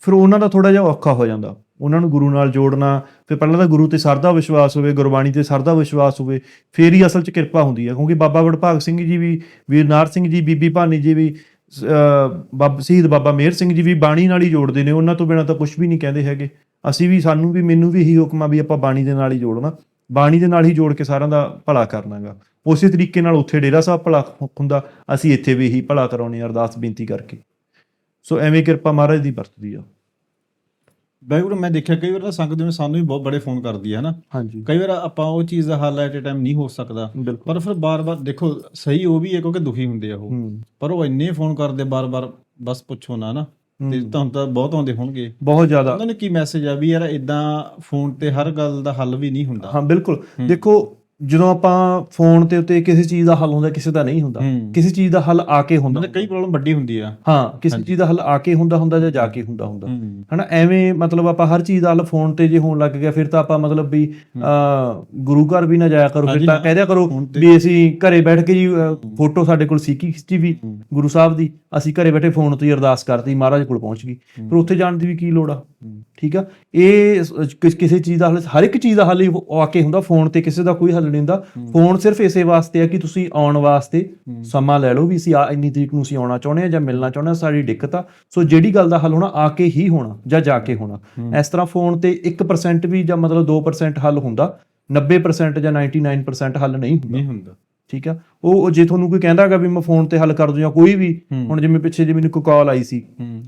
ਫਿਰ ਉਹਨਾਂ ਦਾ ਥੋੜਾ ਜਿਹਾ ਔਖਾ ਹੋ ਜਾਂਦਾ। ਉਹਨਾਂ ਨੂੰ ਗੁਰੂ ਨਾਲ ਜੋੜਨਾ ਫਿਰ ਪਹਿਲਾਂ ਤਾਂ ਗੁਰੂ ਤੇ ਸਰਦਾ ਵਿਸ਼ਵਾਸ ਹੋਵੇ ਗੁਰਬਾਣੀ ਤੇ ਸਰਦਾ ਵਿਸ਼ਵਾਸ ਹੋਵੇ ਫੇਰ ਹੀ ਅਸਲ 'ਚ ਕਿਰਪਾ ਹੁੰਦੀ ਹੈ ਕਿਉਂਕਿ ਬਾਬਾ ਵਡਭਾਗ ਸਿੰਘ ਜੀ ਵੀ ਵੀਰਨਾਰ ਸਿੰਘ ਜੀ ਬੀਬੀ ਭਾਨੀ ਜੀ ਵੀ ਅਹ, ਬਾਬਾ ਸ਼ਹੀਦ ਬਾਬਾ ਮੇਹਰ ਸਿੰਘ ਜੀ ਵੀ ਬਾਣੀ ਨਾਲ ਹੀ ਜੋੜਦੇ ਨੇ ਉਹਨਾਂ ਤੋਂ ਬਿਨਾਂ ਤਾਂ ਕੁਝ ਵੀ ਨਹੀਂ ਕਹਿੰਦੇ ਹੈਗੇ। ਅਸੀਂ ਵੀ ਸਾਨੂੰ ਵੀ ਮੈਨੂੰ ਵੀ ਇਹੀ ਹੁਕਮ ਆ ਵੀ ਆਪਾਂ ਬਾਣੀ ਦੇ ਨਾਲ ਹੀ ਜੋੜਨਾ। ਬਾਣੀ ਦੇ ਨਾਲ ਹੀ ਜੋੜ ਕੇ ਸਾਰਿਆਂ ਦਾ ਭਲਾ ਕਰਨਾਗਾ। ਉਸੇ ਤਰੀਕੇ ਨਾਲ ਉੱਥੇ ਡੇਰਾ ਸਾਹਿਬ ਭਲਾ ਹੁੰਦਾ ਅਸੀਂ ਇੱਥੇ ਵੀ ਇਹੀ ਭਲਾ ਕਰਾਉਣੇ ਆ ਅਰਦਾਸ ਬੇਨਤੀ ਕਰਕੇ। ਸੋ ਐਵੇਂ ਕਿਰਪਾ ਮਹਾਰਾਜ ਦੀ ਵਰਤਦੀ ਆ। ਬੈਗੁਰੂ ਮੈਂ ਦੇਖਿਆ ਕਈ ਵਾਰ ਤਾਂ ਸੰਗਤ ਜਿਵੇਂ ਸਾਨੂੰ ਵੀ ਬਹੁਤ ਬੜੇ ਫੋਨ ਕਰਦੀ ਹੈ ਨਾ ਹਾਂਜੀ। ਕਈ ਵਾਰ ਆਪਾਂ ਉਹ ਚੀਜ਼ ਦਾ ਹੱਲ ਐਟ ਅ ਟਾਈਮ ਨਹੀਂ ਹੋ ਸਕਦਾ। ਬਿਲਕੁਲ। ਪਰ ਫਿਰ ਬਾਰ-ਬਾਰ ਦੇਖੋ ਸਹੀ ਉਹ ਵੀ ਹੈ ਕਿਉਂਕਿ ਦੁਖੀ ਹੁੰਦੇ ਆ ਉਹ। ਪਰ ਉਹ ਇੰਨੇ ਫੋਨ ਕਰਦੇ ਬਾਰ-ਬਾਰ ਬਸ ਪੁੱਛੋ ਨਾ ਨਾ ਤੇ। ਤੁਹਾਨੂੰ ਤਾਂ ਬਹੁਤ ਆਉਂਦੇ ਹੋਣਗੇ। ਬਹੁਤ ਜ਼ਿਆਦਾ। ਉਹਨਾਂ ਨੇ ਕੀ ਮੈਸੇਜ ਆ ਵੀ ਯਾਰ ਇਦਾਂ ਫੋਨ ਤੇ ਹਰ ਗੱਲ ਦਾ ਹੱਲ ਵੀ ਨਹੀਂ ਹੁੰਦਾ। ਹਾਂ ਬਿਲਕੁਲ। ਦੇਖੋ ਜਦੋਂ ਆਪਾਂ ਫੋਨ ਤੇ ਉੱਤੇ ਕਿਸੇ ਚੀਜ਼ ਦਾ ਹੱਲ ਹੁੰਦਾ ਕਿਸੇ ਦਾ ਨਹੀਂ ਹੁੰਦਾ। ਕਿਸੇ ਚੀਜ਼ ਦਾ ਹੱਲ ਆ ਕੇ ਹੁੰਦਾ। ਮਤਲਬ ਕਈ ਪ੍ਰੋਬਲਮ ਵੱਡੀ ਹੁੰਦੀ ਆ। ਹਾਂ ਕਿਸੇ ਚੀਜ਼ ਦਾ ਹੱਲ ਆ ਕੇ ਹੁੰਦਾ ਹੁੰਦਾ ਜਾਂ ਜਾ ਕੇ ਹੁੰਦਾ ਹੁੰਦਾ। ਹਨਾ ਐਵੇਂ ਮਤਲਬ ਆਪਾਂ ਹਰ ਚੀਜ਼ ਦਾ ਹੱਲ ਫੋਨ ਤੇ ਜੇ ਹੋਣ ਲੱਗ ਗਿਆ ਫਿਰ ਤਾਂ ਆਪਾਂ ਮਤਲਬ ਵੀ ਅ ਗੁਰੂ ਘਰ ਵੀ ਨਾ ਜਾਇਆ ਕਰੋ ਫਿਰ ਤਾਂ। ਕਹਿ ਦਿਆ ਕਰੋ ਵੀ ਅਸੀਂ ਘਰੇ ਬੈਠ ਕੇ ਜੀ ਫੋਟੋ ਸਾਡੇ ਕੋਲ ਸੀਕੀ ਖਿੱਚੀ ਵੀ ਗੁਰੂ ਸਾਹਿਬ ਦੀ ਅਸੀਂ ਘਰੇ ਬੈਠੇ ਫੋਨ ਤੋਂ ਅਰਦਾਸ ਕਰਤੀ ਮਹਾਰਾਜ ਕੋਲ ਪਹੁੰਚ ਗਈ। ਪਰ ਉੱਥੇ ਜਾਣ ਦੀ ਵੀ ਕੀ ਲੋੜ ਆ? ਠੀਕ ਆ? ਇਹ ਕਿਸ- ਚੀਜ਼ ਦਾ ਹੱਲ ਹਰ ਇੱਕ ਚੀਜ਼ ਦਾ ਹੱਲ ਹੀ ਆ ਕੇ ਹੁੰਦਾ ਫੋਨ ਤੇ ਕਿਸੇ ਦਾ ਕੋਈ ਹੱਲ ਨਹੀਂ ਹੁੰਦਾ। ਫੋਨ ਸਿਰਫ ਇਸੇ ਵਾਸਤੇ ਆ ਕਿ ਤੁਸੀਂ ਆਉਣ ਵਾਸਤੇ ਸਮਾਂ ਲੈ ਲਓ ਵੀ ਅਸੀਂ ਆ ਇੰਨੀ ਤਰੀਕ ਨੂੰ ਅਸੀਂ ਆਉਣਾ ਚਾਹੁੰਦੇ ਆ ਜਾਂ ਮਿਲਣਾ ਚਾਹੁੰਦੇ ਆ ਸਾਡੀ ਦਿੱਕਤ ਆ। ਸੋ ਜਿਹੜੀ ਗੱਲ ਦਾ ਹੱਲ ਹੋਣਾ ਆ ਕੇ ਹੀ ਹੋਣਾ ਜਾਂ ਜਾ ਕੇ ਹੋਣਾ। ਇਸ ਤਰ੍ਹਾਂ ਫੋਨ ਤੇ 1% ਵੀ ਜਾਂ ਮਤਲਬ 2% ਹੱਲ ਹੁੰਦਾ 90% ਜਾਂ 99% ਹੱਲ ਨਹੀਂ ਹੁੰਦਾ। ਨਹੀਂ ਹੁੰਦਾ। ਠੀਕ ਆ? ਉਹ ਜੇ ਤੁਹਾਨੂੰ ਕੋਈ ਕਹਿੰਦਾਗਾ ਵੀ ਮੈਂ ਫੋਨ ਤੇ ਹੱਲ ਕਰ ਦੂੰ ਜਾਂ ਕੋਈ ਵੀ ਹੁਣ ਜਿਵੇਂ ਪਿੱਛੇ ਜੇ ਮੈਨੂੰ ਕੋਈ ਕਾਲ ਆਈ ਸੀ।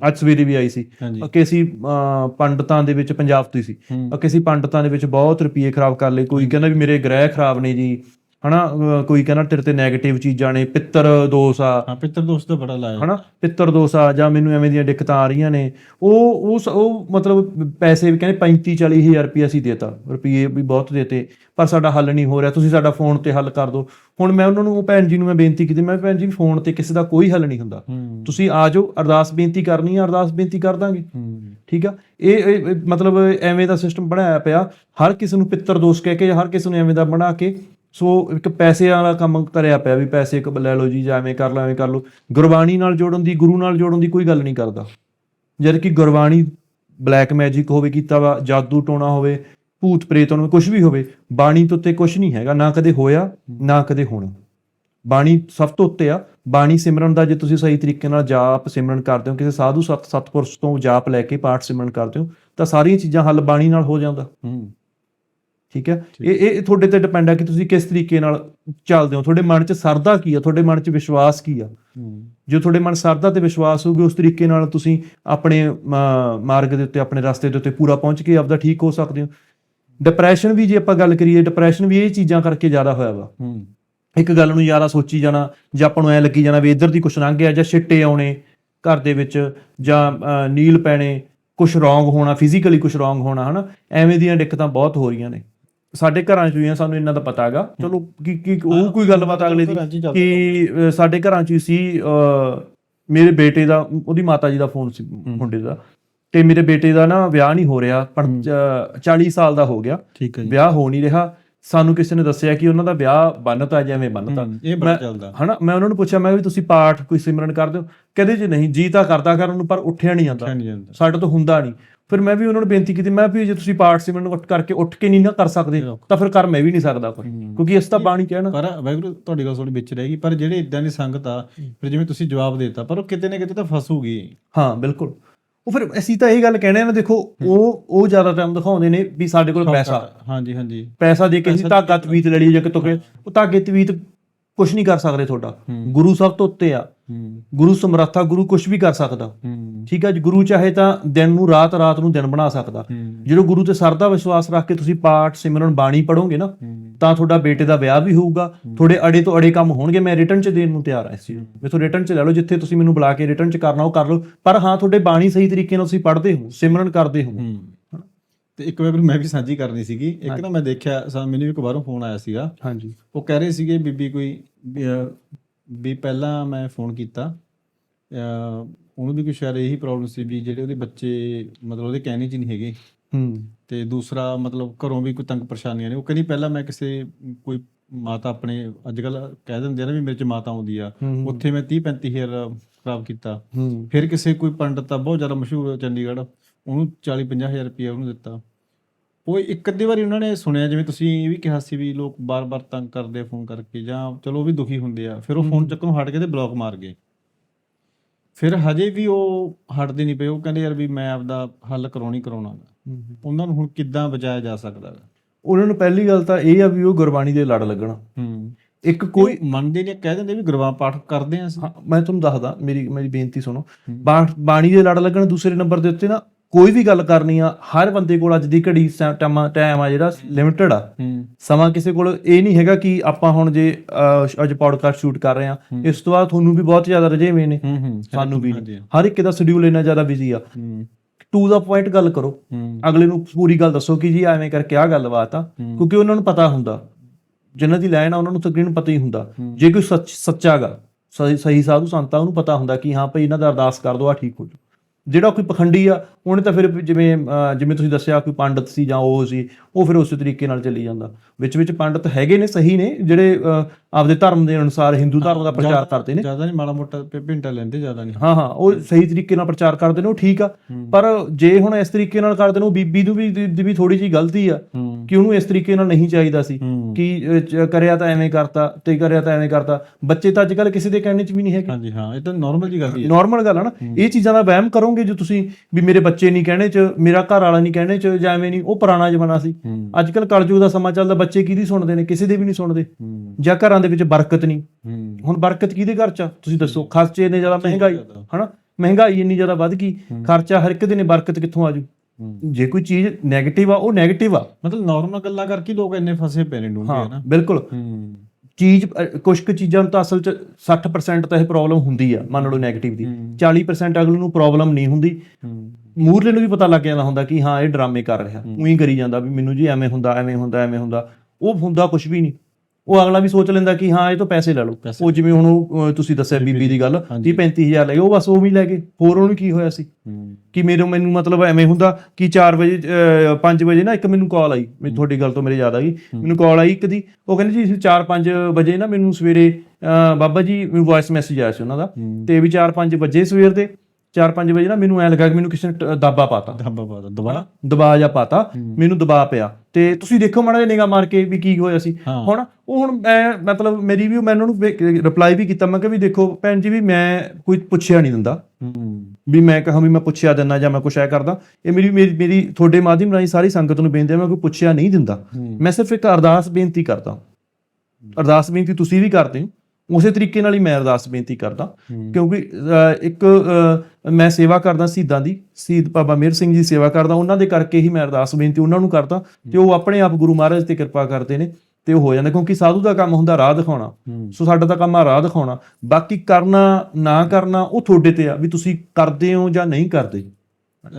ਅੱਜ ਸਵੇਰੇ ਵੀ ਆਈ ਸੀ। ਹਾਂਜੀ। ਕਿ ਅਸੀਂ ਅਹ, ਪੰਡਤਾਂ ਦੇ ਵਿੱਚ ਪੰਜਾਬ ਤੋਂ ਹੀ ਸੀ। ਹੂੰ। ਕਿ ਅਸੀਂ ਪੰਡਤਾਂ ਦੇ ਵਿੱਚ ਬਹੁਤ ਰੁਪਏ ਖਰਾਬ ਕਰ ਲਏ। ਕੋਈ ਕਹਿੰਦਾ ਵੀ ਮੇਰੇ ਗ੍ਰਹਿ ਖਰਾਬ ਨੇ ਜੀ। ਹਨਾ ਕੋਈ ਕਹਿੰਦਾ ਤੇਰੇ ਤੇ 네ਗੇਟਿਵ ਚੀਜ਼ਾਂ ਨੇ ਪਿੱਤਰ ਦੋਸ਼ ਆ। ਹਾਂ ਪਿੱਤਰ ਦੋਸਤ ਦਾ ਬੜਾ ਲਾਇਆ। ਹਨਾ ਪਿੱਤਰ ਦੋਸ਼ ਆ ਜਾਂ ਮੈਨੂੰ ਐਵੇਂ ਦੀਆਂ ਦਿੱਕਤਾਂ ਆ ਰਹੀਆਂ ਨੇ। ਉਹ ਉਸ ਉਹ ਮਤਲਬ ਪੈਸੇ ਵੀ ਕਹਿੰਦੇ 35 40 ਹਜ਼ਾਰ ਰੁਪਏ ਅਸੀਂ ਦੇਤਾ ਰੁਪਏ ਵੀ ਬਹੁਤ ਦੇਤੇ ਪਰ ਸਾਡਾ ਹੱਲ ਨਹੀਂ ਹੋ ਰਿਹਾ। ਤੁਸੀਂ ਸਾਡਾ ਫੋਨ ਤੇ ਹੱਲ ਕਰ ਦਿਓ। ਹੁਣ ਮੈਂ ਉਹਨਾਂ ਨੂੰ ਭੈਣ ਜੀ ਨੂੰ ਮੈਂ ਬੇਨਤੀ ਕੀਤੀ ਮੈਂ ਭੈਣ ਜੀ ਫੋਨ ਤੇ ਕਿਸੇ ਦਾ ਕੋਈ ਹੱਲ ਨਹੀਂ ਹੁੰਦਾ। ਤੁਸੀਂ ਆ ਜਾਓ ਅਰਦਾਸ ਬੇਨਤੀ ਕਰਨੀ ਆ ਅਰਦਾਸ ਬੇਨਤੀ ਕਰ ਦਾਂਗੇ। ਠੀਕ ਆ? ਇਹ ਮਤਲਬ ਐਵੇਂ ਦਾ ਸਿਸਟਮ ਬਣਾਇਆ ਪਿਆ। ਹਰ ਕਿਸੇ ਨੂੰ ਪਿੱਤਰ ਦੋਸ਼ ਕਹਿ ਕੇ ਹਰ ਕਿਸੇ ਨੂੰ ਐਵੇਂ ਦਾ ਬਣਾ ਕੇ ਸੋ ਇੱਕ ਪੈਸੇ ਵਾਲਾ ਕੰਮ ਕਰਿਆ ਪਿਆ ਵੀ ਪੈਸੇ ਕ- ਲੈ ਲਓ ਜੀ, ਜਾਂ ਐਵੇਂ ਕਰ ਲਓ, ਐਵੇਂ ਕਰ ਲਓ। ਗੁਰਬਾਣੀ ਨਾਲ ਜੋੜਨ ਦੀ, ਗੁਰੂ ਨਾਲ ਜੋੜਨ ਦੀ ਕੋਈ ਗੱਲ ਨਹੀਂ ਕਰਦਾ। ਜਦ ਕਿ ਗੁਰਬਾਣੀ ਬਲੈਕ ਮੈਜਿਕ ਹੋਵੇ, ਕੀਤਾ ਵਾ, ਜਾਦੂ ਟੋਣਾ ਹੋਵੇ, ਭੂਤ ਪ੍ਰੇਤ ਹੋਵੇ ਕੁਝ ਵੀ ਹੋਵੇ, ਬਾਣੀ ਤੋਂ ਉੱਤੇ ਕੁਝ ਨਹੀਂ ਹੈਗਾ, ਨਾ ਕਦੇ ਹੋਇਆ, ਨਾ ਕਦੇ ਹੋਣਾ। ਬਾਣੀ ਸਭ ਤੋਂ ਉੱਤੇ ਆ। ਬਾਣੀ ਸਿਮਰਨ ਦਾ, ਜੇ ਤੁਸੀਂ ਸਹੀ ਤਰੀਕੇ ਨਾਲ ਜਾਪ ਸਿਮਰਨ ਕਰਦੇ ਹੋ, ਕਿਸੇ ਸਾਧੂ ਸਤ ਸਤਪੁਰਸ਼ ਤੋਂ ਜਾਪ ਲੈ ਕੇ ਪਾਠ ਸਿਮਰਨ ਕਰਦੇ ਹੋ, ਤਾਂ ਸਾਰੀਆਂ ਚੀਜ਼ਾਂ ਹੱਲ ਬਾਣੀ ਨਾਲ ਹੋ ਜਾਂਦਾ। ਹੂੰ। ਠੀਕ ਹੈ? ਇਹ ਇਹ ਤੁਹਾਡੇ ਤੇ ਡਿਪੈਂਡ ਆ ਕਿ ਤੁਸੀਂ ਕਿਸ ਤਰੀਕੇ ਨਾਲ ਚੱਲਦੇ ਹੋ। ਤੁਹਾਡੇ ਮਨ 'ਚ ਸਰਦਾ ਕੀ ਆ? ਤੁਹਾਡੇ ਮਨ 'ਚ ਵਿਸ਼ਵਾਸ ਕੀ ਆ? ਜੋ ਤੁਹਾਡੇ ਮਨ ਸਰਦਾ ਤੇ ਵਿਸ਼ਵਾਸ ਹੋਊਗਾ ਉਸ ਤਰੀਕੇ ਨਾਲ ਤੁਸੀਂ ਆਪਣੇ ਮਾਰਗ ਦੇ ਉੱਤੇ ਆਪਣੇ ਰਸਤੇ ਦੇ ਉੱਤੇ ਪੂਰਾ ਪਹੁੰਚ ਕੇ ਆਪਦਾ ਠੀਕ ਹੋ ਸਕਦੇ ਹੋ। ਡਿਪਰੈਸ਼ਨ ਵੀ ਜੇ ਆਪਾਂ ਗੱਲ ਕਰੀਏ ਡਿਪਰੈਸ਼ਨ ਵੀ ਇਹ ਚੀਜ਼ਾਂ ਕਰਕੇ ਜ਼ਿਆਦਾ ਹੋਇਆ ਵਾ। ਇੱਕ ਗੱਲ ਨੂੰ ਜ਼ਿਆਦਾ ਸੋਚੀ ਜਾਣਾ ਜਾਂ ਆਪਾਂ ਨੂੰ ਐ ਲੱਗੀ ਜਾਣਾ ਵੀ ਇੱਧਰ ਦੀ ਕੁਛ ਲੰਘ ਗਿਆ ਜਾਂ ਛਿੱਟੇ ਆਉਣੇ ਘਰ ਦੇ ਵਿੱਚ ਜਾਂ ਨੀਲ ਪੈਣੇ ਕੁਛ ਰੋਂਗ ਹੋਣਾ ਫਿਜ਼ੀਕਲੀ ਕੁਛ ਰੋਂਗ ਹੋਣਾ ਹਨਾ? ਐਵੇਂ ਦੀਆਂ ਦਿੱਕਤਾਂ ਬਹੁਤ ਹੋ ਰਹੀਆਂ ਨੇ। ਸਾਡੇ ਘਰਾਂ 'ਚ ਵੀ ਆ ਸਾਨੂੰ ਇਹਨਾਂ ਦਾ ਪਤਾ ਹੈਗਾ। ਚਲੋ ਕੀ ਕੀ ਉਹ ਕੋਈ ਗੱਲਬਾਤ ਅਗਲੇ ਦੀ ਕਿ ਸਾਡੇ ਘਰਾਂ 'ਚ ਸੀ ਮੇਰੇ ਬੇਟੇ ਦਾ ਉਹਦੀ ਮਾਤਾ ਜੀ ਦਾ ਫੋਨ ਸੀ ਮੁੰਡੇ ਦਾ। ਤੇ ਮੇਰੇ ਬੇਟੇ ਦਾ ਨਾ ਵਿਆਹ ਨਹੀਂ ਹੋ ਰਿਹਾ ਪਰ 40 ਸਾਲ ਦਾ ਹੋ ਗਿਆ। ਵਿਆਹ ਹੋ ਨਹੀਂ ਰਿਹਾ। ਸਾਨੂੰ ਕਿਸੇ ਨੇ ਦੱਸਿਆ ਕਿ ਉਹਨਾਂ ਦਾ ਵਿਆਹ ਬੰਨਤਾ ਜਿਵੇਂ ਬੰਨਤਾ। ਇਹ ਬੜਾ ਚੱਲਦਾ। ਹਨਾ ਮੈਂ ਉਹਨਾਂ ਨੂੰ ਪੁੱਛਿਆ ਮੈਂ ਵੀ ਤੁਸੀਂ ਪਾਠ ਕੋਈ ਸਿਮਰਨ ਕਰਦੇ ਹੋ ਕਹਿੰਦੇ ਜੀ ਨਹੀਂ ਜੀ ਤਾਂ ਕਰਦਾ ਕਰਨ ਨੂੰ ਪਰ ਉੱਠਿਆ ਨਹੀਂ ਜਾਂਦਾ। ਸਾਡੇ ਤੋਂ ਹੁੰਦਾ ਨਹੀਂ। ਫਿਰ ਮੈਂ ਵੀ ਉਹਨਾਂ ਨੂੰ ਬੇਨਤੀ ਕੀਤੀ ਮੈਂ ਵੀ ਜੇ ਤੁਸੀਂ ਸਿਮਰਨ ਉੱਠ ਕਰਕੇ ਉੱਠ ਕੇ ਨਹੀਂ ਨਾ ਕਰ ਸਕਦੇ ਤਾਂ ਫਿਰ ਕਰ ਮੈਂ ਵੀ ਨਹੀਂ ਸਕਦਾ ਕੋਈ ਕਿਉਂਕਿ ਇਸ ਤਾਂ ਬਾਣੀ ਕਹਿਣਾ ਪਰ ਵਾਹਿਗੁਰੂ ਤੁਹਾਡੀ ਗੱਲ ਥੋੜੀ ਵਿੱਚ ਰਹੇਗੀ ਪਰ ਜਿਹੜੇ ਇਦਾਂ ਦੀ ਸੰਗਤ ਆ ਫਿਰ ਜਿਵੇਂ ਤੁਸੀਂ ਜਵਾਬ ਦੇਤਾ ਪਰ ਉਹ ਕਿਤੇ ਨਾ ਕਿਤੇ ਤਾਂ ਫਸੂਗੀ। ਹਾਂ ਬਿਲਕੁਲ। ਉਹ ਫਿਰ ਅਸੀਂ ਤਾਂ ਇਹ ਗੱਲ ਕਹਿਣੇ ਆ ਨਾ ਦੇਖੋ ਉਹ ਉਹ ਜ਼ਿਆਦਾ ਟਾਈਮ ਦਿਖਾਉਂਦੇ ਨੇ ਵੀ ਸਾਡੇ ਕੋਲ ਪੈਸਾ। ਹਾਂਜੀ ਹਾਂਜੀ। ਪੈਸਾ ਦੇ ਕੇ ਅਸੀਂ ਧਾਗਾ ਤਵੀਤ ਲੈ ਲਈ ਜਾਂ ਕਿਤੋਂ ਕਿ ਉਹ ਧਾਗੇ ਤਵੀਤ ਕੁਝ ਨਹੀਂ ਕਰ ਸਕਦੇ ਤੁਹਾਡਾ। ਗੁਰੂ ਸਭ ਤੋਂ ਉੱਤੇ ਆ। ਗੁਰੂ ਸਮਰੱਥਾ ਗੁਰੂ ਕੁਝ ਵੀ ਕਰ ਸਕਦਾ। ਠੀਕ ਹੈ ਜੀ? ਗੁਰੂ ਚਾਹੇ ਤਾਂ ਦਿਨ ਨੂੰ ਰਾਤ ਰਾਤ ਨੂੰ ਦਿਨ ਬਣਾ ਸਕਦਾ। ਜਦੋਂ ਗੁਰੂ ਤੇ ਸਰਦਾ ਵਿਸ਼ਵਾਸ ਰੱਖ ਕੇ ਤੁਸੀਂ ਪਾਠ ਸਿਮਰਨ ਬਾਣੀ ਪੜੋਗੇ ਨਾ ਤਾਂ ਤੁਹਾਡਾ ਬੇਟੇ ਦਾ ਵਿਆਹ ਵੀ ਹੋਊਗਾ। ਤੁਹਾਡੇ ਅੜੇ ਤੋਂ ਅੜੇ ਕੰਮ ਹੋਣਗੇ। ਮੈਂ ਰਿਟਰਨ ਚ ਦੇਣ ਨੂੰ ਤਿਆਰ ਹਾਂ ਇਸ ਚੀਜ਼ ਮੇਥੋਂ ਰਿਟਰਨ ਚ ਲੈ ਲਓ ਜਿੱਥੇ ਤੁਸੀਂ ਮੈਨੂੰ ਬੁਲਾ ਕੇ ਰਿਟਰਨ ਚ ਕਰਨਾ ਉਹ ਕਰ ਲਓ। ਪਰ ਹਾਂ ਤੁਹਾਡੇ ਬਾਣੀ ਸਹੀ ਤਰੀਕੇ ਨਾਲ ਤੁਸੀਂ ਪੜ੍ਹਦੇ ਹੋ ਸਿਮਰਨ ਕਰਦੇ ਹੋ। ਤੇ ਇੱਕ ਵਾਰ ਮੈਂ ਵੀ ਸਾਂਝੀ ਕਰਨੀ ਸੀਗੀ। ਇੱਕ ਨਾ ਮੈਂ ਦੇਖਿਆ ਸਾ- ਮੈਨੂੰ ਵੀ ਇੱਕ ਬਾਹਰੋਂ ਫੋਨ ਆਇਆ ਸੀਗਾ। ਹਾਂਜੀ। ਉਹ ਕਹਿ ਰਹੇ ਸੀਗੇ ਬੀਬੀ ਕੋਈ ਵੀ, ਪਹਿਲਾਂ ਮੈਂ ਫੋਨ ਕੀਤਾ। ਉਹਨੂੰ ਵੀ ਕੋਈ ਸ਼ਾਇਦ ਇਹੀ ਪ੍ਰੋਬਲਮ ਸੀ ਵੀ ਜਿਹੜੇ ਉਹਦੇ ਬੱਚੇ ਮਤਲਬ ਉਹਦੇ ਕਹਿਣੇ 'ਚ ਨਹੀਂ ਹੈਗੇ। ਹੂੰ। ਤੇ ਦੂਸਰਾ ਮਤਲਬ ਘਰੋਂ ਵੀ ਕੋਈ ਤੰਗ ਪਰੇਸ਼ਾਨੀਆਂ ਨੇ। ਉਹ ਕਹਿੰਦੀ ਪਹਿਲਾਂ ਮੈਂ ਕਿਸੇ ਕੋਈ ਮਾਤਾ ਆਪਣੇ ਅੱਜ ਕੱਲ ਕਹਿ ਦਿੰਦੇ ਆ ਨਾ ਵੀ ਮੇਰੇ 'ਚ ਮਾਤਾ ਆਉਂਦੀ ਆ। ਉੱਥੇ ਮੈਂ 30 35 ਹਜ਼ਾਰ ਖਰਾਬ ਕੀਤਾ। ਹੂੰ। ਫਿਰ ਕਿਸੇ ਕੋਈ ਪੰਡਤ ਆ ਬਹੁਤ ਜ਼ਿਆਦਾ ਮਸ਼ਹੂਰ ਚੰਡੀਗੜ੍ਹ ਉਹਨੂੰ 40 50 ਹਜ਼ਾਰ ਰੁਪਇਆ ਉਹਨੂੰ ਦਿੱਤਾ। ਉਹ ਇੱਕ ਅੱਧੀ ਵਾਰੀ ਉਹਨਾਂ ਨੇ ਸੁਣਿਆ ਜਿਵੇਂ ਤੁਸੀਂ ਇਹ ਵੀ ਕਿਹਾ ਸੀ ਵੀ ਲੋਕ ਬਾਰ-ਬਾਰ ਤੰਗ ਕਰਦੇ ਫੋਨ ਕਰਕੇ ਜਾਂ ਚਲੋ ਉਹ ਵੀ ਦੁਖੀ ਹੁੰਦੇ ਆ ਫਿਰ ਉਹ ਫੋਨ ਚੱਕਣੋਂ ਹਟ ਕੇ ਤੇ ਬਲੌਕ ਮਾਰ ਗਏ। ਫਿਰ ਹਜੇ ਵੀ ਉਹ ਹਟਦੇ ਨਹੀਂ ਪਏ ਉਹ ਕਹਿੰਦੇ ਯਾਰ ਵੀ ਮੈਂ ਆਪਦਾ ਹੱਲ ਕਰਾਉਣੀ ਕਰਾਉਣਾ। ਉਹਨਾਂ ਨੂੰ ਹੁਣ ਕਿੱਦਾਂ ਬਚਾਇਆ ਜਾ ਸਕਦਾ? ਉਹਨਾਂ ਨੂੰ ਪਹਿਲੀ ਗੱਲ ਤਾਂ ਇਹ ਆ ਵੀ ਉਹ ਗੁਰਬਾਣੀ ਦੇ ਲੜ ਲੱਗਣਾ। ਹੂੰ। ਇੱਕ ਕੋਈ ਮੰਨਦੇ ਨਹੀਂ ਕਹਿ ਦਿੰਦੇ ਵੀ ਗੁਰਬਾਣੀ ਪਾਠ ਕਰਦੇ ਆ ਅਸੀਂ। ਮੈਂ ਤੁਹਾਨੂੰ ਦੱਸਦਾ ਮੇਰੀ ਮੇਰੀ ਬੇਨਤੀ ਸੁਣੋ। ਬਾਣੀ ਦੇ ਲੜ ਲੱਗਣ ਦੂਸਰੇ ਨੰਬਰ ਦੇ ਉੱਤੇ ਨਾ ਕੋਈ ਵੀ ਗੱਲ ਕਰਨੀ ਆ ਹਰ ਬੰਦੇ ਕੋਲ ਅੱਜ ਦੀ ਘੜੀ ਟਾਈਮ ਟਾਈਮ ਆ ਜਿਹੜਾ ਲਿਮਟਿਡ ਆ। ਸਮਾਂ ਕਿਸੇ ਕੋਲ ਇਹ ਨਹੀਂ ਹੈਗਾ ਕਿ ਆਪਾਂ ਹੁਣ ਜੇ ਅੱਜ ਪੌਡਕਾਸਟ ਸ਼ੂਟ ਕਰ ਰਹੇ ਆ ਇਸ ਤੋਂ ਬਾਅਦ ਤੁਹਾਨੂੰ ਵੀ ਬਹੁਤ ਜ਼ਿਆਦਾ ਰਜੇਵੇਂ ਨੇ। ਸਾਨੂੰ ਵੀ। ਹਰ ਇੱਕ ਦਾ ਸ਼ਡਿਊਲ ਇੰਨਾ ਜ਼ਿਆਦਾ ਬਿਜ਼ੀ ਆ। ਟੂ ਦਾ ਪੁਆਇੰਟ ਗੱਲ ਕਰੋ। ਅਗਲੇ ਨੂੰ ਪੂਰੀ ਗੱਲ ਦੱਸੋ ਕਿ ਜੀ ਐਵੇਂ ਕਰਕੇ ਆ ਗੱਲਬਾਤ ਆ। ਕਿਉਂਕਿ ਉਹਨਾਂ ਨੂੰ ਪਤਾ ਹੁੰਦਾ। ਜਿਨ੍ਹਾਂ ਦੀ ਲਾਈਨ ਆ ਉਹਨਾਂ ਨੂੰ ਤਕਰੀਬਨ ਪਤਾ ਹੀ ਹੁੰਦਾ। ਜੇ ਕੋਈ ਸੱਚ ਸੱਚਾਗਾ ਸਹੀ ਸਹੀ ਸਾਧੂ ਸੰਤਾਂ ਉਹਨੂੰ ਪਤਾ ਹੁੰਦਾ ਕਿ ਹਾਂ ਭਈ ਇਹਨਾਂ ਦਾ ਅਰਦਾਸ ਕਰ ਦੋ ਆ ਠੀਕ ਹੋ ਜੂ ਜਿਹੜਾ ਕੋਈ ਪਖੰਡੀ ਆ ਉਹਨੇ ਤਾਂ ਫਿਰ ਜਿਵੇਂ ਜਿਵੇਂ ਤੁਸੀਂ ਦੱਸਿਆ ਕੋਈ ਪੰਡਤ ਸੀ ਜਾਂ ਉਹ ਸੀ ਉਹ ਫਿਰ ਉਸੇ ਤਰੀਕੇ ਨਾਲ ਚੱਲੀ ਜਾਂਦਾ। ਵਿੱਚ ਵਿੱਚ ਪੰਡਤ ਹੈਗੇ ਨੇ ਸਹੀ ਨੇ ਜਿਹੜੇ ਆਪਦੇ ਧਰਮ ਦੇ ਅਨੁਸਾਰ ਹਿੰਦੂ ਧਰਮ ਦਾ ਪ੍ਰਚਾਰ ਕਰਦੇ ਨੇ। ਜ਼ਿਆਦਾ ਨਹੀਂ ਮਾੜਾ ਮੋਟਾ ਪਿੰਟਾ ਲੈਂਦੇ ਜ਼ਿਆਦਾ ਨਹੀਂ। ਹਾਂ ਹਾਂ ਉਹ ਸਹੀ ਤਰੀਕੇ ਨਾਲ ਪ੍ਰਚਾਰ ਕਰਦੇ ਨੇ ਉਹ ਠੀਕ ਆ। ਪਰ ਜੇ ਹੁਣ ਇਸ ਤਰੀਕੇ ਨਾਲ ਕਰਦੇ ਨੇ ਉਹ ਬੀਬੀ ਨੂੰ ਵੀ ਦੀ ਵੀ ਥੋੜੀ ਜੀ ਗਲਤੀ ਆ ਕਿ ਉਹਨੂੰ ਇਸ ਤਰੀਕੇ ਨਾਲ ਨਹੀਂ ਚਾਹੀਦਾ ਸੀ? ਹੂੰ। ਕਿ ਕਰਿਆ ਤਾਂ ਐਵੇਂ ਕਰਤਾ ਤੇ ਕਰਿਆ ਤਾਂ ਐਵੇਂ ਕਰਤਾ। ਬੱਚੇ ਤਾਂ ਅੱਜ ਕੱਲ ਕਿਸੇ ਦੇ ਕਹਿਣੇ 'ਚ ਵੀ ਨਹੀਂ ਹੈਗੇ। ਹਾਂਜੀ ਹਾਂ ਇਹ ਤਾਂ ਨਾਰਮਲ ਜੀ ਗੱਲ ਹੀ। ਹੈ ਨਾਰਮਲ ਗੱਲ ਆ ਨਾ। ਇਹ ਚੀਜ਼ਾਂ ਦਾ ਵਹਿਮ ਕਰੋਗੇ ਜੋ ਤੁਸੀਂ ਵੀ ਮੇਰੇ ਬੱਚੇ ਨਹੀਂ ਕਹਿਣੇ 'ਚ ਮੇਰਾ ਘਰ ਵਾਲਾ ਨਹੀਂ ਕਹਿਣੇ 'ਚ ਜਾਂ ਐਵੇਂ ਨਹੀਂ ਉਹ ਪੁਰਾਣਾ ਜ਼ਮਾਨਾ ਸੀ। ਹੂੰ। ਅੱਜ ਕੱਲ ਕਲਯੁਗ ਦਾ ਸਮਾਂ ਚੱਲਦਾ ਬੱਚੇ ਕਿਹਦੀ ਸੁਣਦੇ ਨੇ ਕਿਸੇ ਦੇ ਵੀ ਨਹੀਂ ਸੁਣਦੇ। ਹੂੰ। ਜਾਂ ਘਰਾਂ ਦੇ ਵਿੱਚ ਬਰਕਤ ਨਹੀਂ। ਹੂੰ। ਹੁਣ ਬਰਕਤ ਕਿਹਦੇ ਘਰ 'ਚ? ਤੁਸੀਂ ਦੱਸੋ ਖਰਚੇ ਇੰਨੇ ਜ਼ਿਆਦਾ ਮਹਿੰਗਾਈ। ਹਨਾ? ਮਹਿੰਗਾਈ ਇੰਨੀ ਜ਼ਿਆਦਾ ਵੱਧ ਗਈ। ਖਰਚਾ ਹਰ ਇੱਕ ਦੇ ਨੇ ਬਰਕਤ ਕਿੱਥੋਂ ਆਜੂ ਹੂੰ। ਜੇ ਕੋਈ ਚੀਜ਼ ਨੈਗੇਟਿਵ ਆ ਉਹ ਨੈਗੇਟਿਵ ਆ। ਮਤਲਬ ਨਾਰਮਲ ਗੱਲਾਂ ਕਰਕੇ ਲੋਕ ਇੰਨੇ ਫਸੇ ਪਏ ਨੇ ਡੂੰਘੇ ਹਾਂ ਬਿਲਕੁਲ। ਚੀਜ਼ ਕੁਝ ਕੁ ਚੀਜ਼ਾਂ ਨੂੰ ਤਾਂ ਅਸਲ ਚ 60% ਤਾਂ ਇਹ ਪ੍ਰੋਬਲਮ ਹੁੰਦੀ ਆ ਮੰਨ ਲਓ ਨੈਗੇਟਿਵ ਦੀ। 40% ਅਗਲੇ ਨੂੰ ਪ੍ਰੋਬਲਮ ਨਹੀਂ ਹੁੰਦੀ। ਮੂਰਲੇ ਨੂੰ ਵੀ ਪਤਾ ਲੱਗ ਜਾਂਦਾ ਹੁੰਦਾ ਕਿ ਹਾਂ ਇਹ ਡਰਾਮੇ ਕਰ ਰਿਹਾ। ਉਹੀ ਕਰੀ ਜਾਂਦਾ ਵੀ ਮੈਨੂੰ ਜੀ ਐਵੇਂ ਹੁੰਦਾ ਐਵੇਂ ਹੁੰਦਾ ਐਵੇਂ ਹੁੰਦਾ। ਉਹ ਹੁੰਦਾ ਕੁਝ ਵੀ ਨਹੀਂ। ਉਹ ਅਗਲਾ ਵੀ ਸੋਚ ਲੈਂਦਾ ਕਿ ਹਾਂ ਇਹ ਤੋਂ ਪੈਸੇ ਲੈ ਲਓ। ਉਹ ਜਿਵੇਂ ਹੁਣ ਉਹ, ਤੁਸੀਂ ਦੱਸਿਆ ਬੀਬੀ ਦੀ ਗੱਲ 30 35000 ਲੈ ਗਏ ਉਹ ਬਸ ਉਹ ਵੀ ਲੈ ਗਏ। ਹੋਰ ਉਹਨੂੰ ਕੀ ਹੋਇਆ ਸੀ? ਕਿ ਮੇਰੇ ਮੈਨੂੰ ਮਤਲਬ ਐਵੇਂ ਹੁੰਦਾ ਕਿ 4 ਵਜੇ 5 ਵਜੇ ਨਾ ਇੱਕ ਮੈਨੂੰ ਕਾਲ ਆਈ। ਮੈਨੂੰ ਤੁਹਾਡੀ ਗੱਲ ਤੋਂ ਮੇਰੇ ਯਾਦ ਆ ਗਈ। ਮੈਨੂੰ ਕਾਲ ਆਈ ਇੱਕ ਦੀ। ਉਹ ਕਹਿੰਦੇ ਜੀ 4-5 ਵਜੇ ਨਾ ਮੈਨੂੰ ਸਵੇਰੇ ਬਾਬਾ ਜੀ ਮੈਨੂੰ ਵਾਇਸ ਮੈਸੇਜ ਆਇਆ ਸੀ ਉਹਨਾਂ ਦਾ। ਤੇ ਵੀ 4-5 ਵਜੇ ਸਵੇਰ ਦੇ। 4-5 ਵਜੇ ਨਾ ਮੈਨੂੰ ਐ ਲੱਗਾ ਕਿ ਮੈਨੂੰ ਕਿਸੇ ਨੇ ਦਾਬਾ ਪਾਤਾ। ਧੱਬਾ ਪਾ ਦੁਬਾਰਾ? ਦਬਾ ਜਾਂ ਪਾਤਾ। ਮੈਨੂੰ ਦਬਾ ਪਿਆ। ਤੇ ਤੁਸੀਂ ਦੇਖੋ ਮਾੜਾ ਜਿਹਾ ਨਿਗਾਹ ਮਾਰ ਕੇ ਵੀ ਕੀ ਹੋਇਆ ਸੀ। ਹੁਣ ਉਹ ਹੁਣ ਮੈਂ ਮਤਲਬ ਮੇਰੀ ਵੀ ਮੈਂ ਉਹਨਾਂ ਨੂੰ ਰਿਪਲਾਈ ਵੀ ਕੀਤਾ। ਮੈਂ ਕਿਹਾ ਵੀ ਦੇਖੋ ਭੈਣ ਜੀ ਵੀ ਮੈਂ ਕੋਈ ਪੁੱਛਿਆ ਨਹੀਂ ਦਿੰਦਾ। ਵੀ ਮੈਂ ਕਹਾਂ ਵੀ ਮੈਂ ਪੁੱਛਿਆ ਦਿੰਦਾ ਜਾਂ ਮੈਂ ਕੁਛ ਐ ਕਰਦਾ। ਇਹ ਮੇਰੀ ਮੇਰੀ ਤੁਹਾਡੇ ਮਾਧਿਅਮ ਰਾਹੀਂ ਸਾਰੀ ਸੰਗਤ ਨੂੰ ਬੇਨਤੀ ਹੈ ਮੈਂ ਕੋਈ ਪੁੱਛਿਆ ਨਹੀਂ ਦਿੰਦਾ। ਮੈਂ ਸਿਰਫ ਇੱਕ ਅਰਦਾਸ ਬੇਨਤੀ ਕਰਦਾ। ਅਰਦਾਸ ਬੇਨਤੀ ਤੁਸੀਂ ਵੀ ਕਰਦੇ ਹੋ। ਉਸੇ ਤਰੀਕੇ ਨਾਲ ਹੀ ਮੈਂ ਅਰਦਾਸ ਬੇਨਤੀ ਕਰਦਾ। ਕਿਉਂਕਿ ਇੱਕ ਮੈਂ ਸੇਵਾ ਕਰਦਾ ਸ਼ਹੀਦਾਂ ਦੀ ਸ਼ਹੀਦ ਬਾਬਾ ਮੇਰ ਸਿੰਘ ਜੀ ਸੇਵਾ ਕਰਦਾ ਉਹਨਾਂ ਦੇ ਕਰਕੇ ਹੀ ਮੈਂ ਅਰਦਾਸ ਬੇਨਤੀ ਉਹਨਾਂ ਨੂੰ ਕਰਦਾ ਤੇ ਉਹ ਆਪਣੇ ਆਪ ਗੁਰੂ ਮਹਾਰਾਜ ਤੇ ਕਿਰਪਾ ਕਰਦੇ ਨੇ ਤੇ ਉਹ ਹੋ ਜਾਂਦਾ ਕਿਉਂਕਿ ਸਾਧੂ ਦਾ ਕੰਮ ਹੁੰਦਾ ਰਾਹ ਦਿਖਾਉਣਾ ਸੋ ਸਾਡਾ ਤਾਂ ਕੰਮ ਆ ਰਾਹ ਦਿਖਾਉਣਾ ਬਾਕੀ ਕਰਨਾ ਨਾ ਕਰਨਾ ਉਹ ਤੁਹਾਡੇ ਤੇ ਆ ਵੀ ਤੁਸੀਂ ਕਰਦੇ ਹੋ ਜਾਂ ਨਹੀਂ ਕਰਦੇ।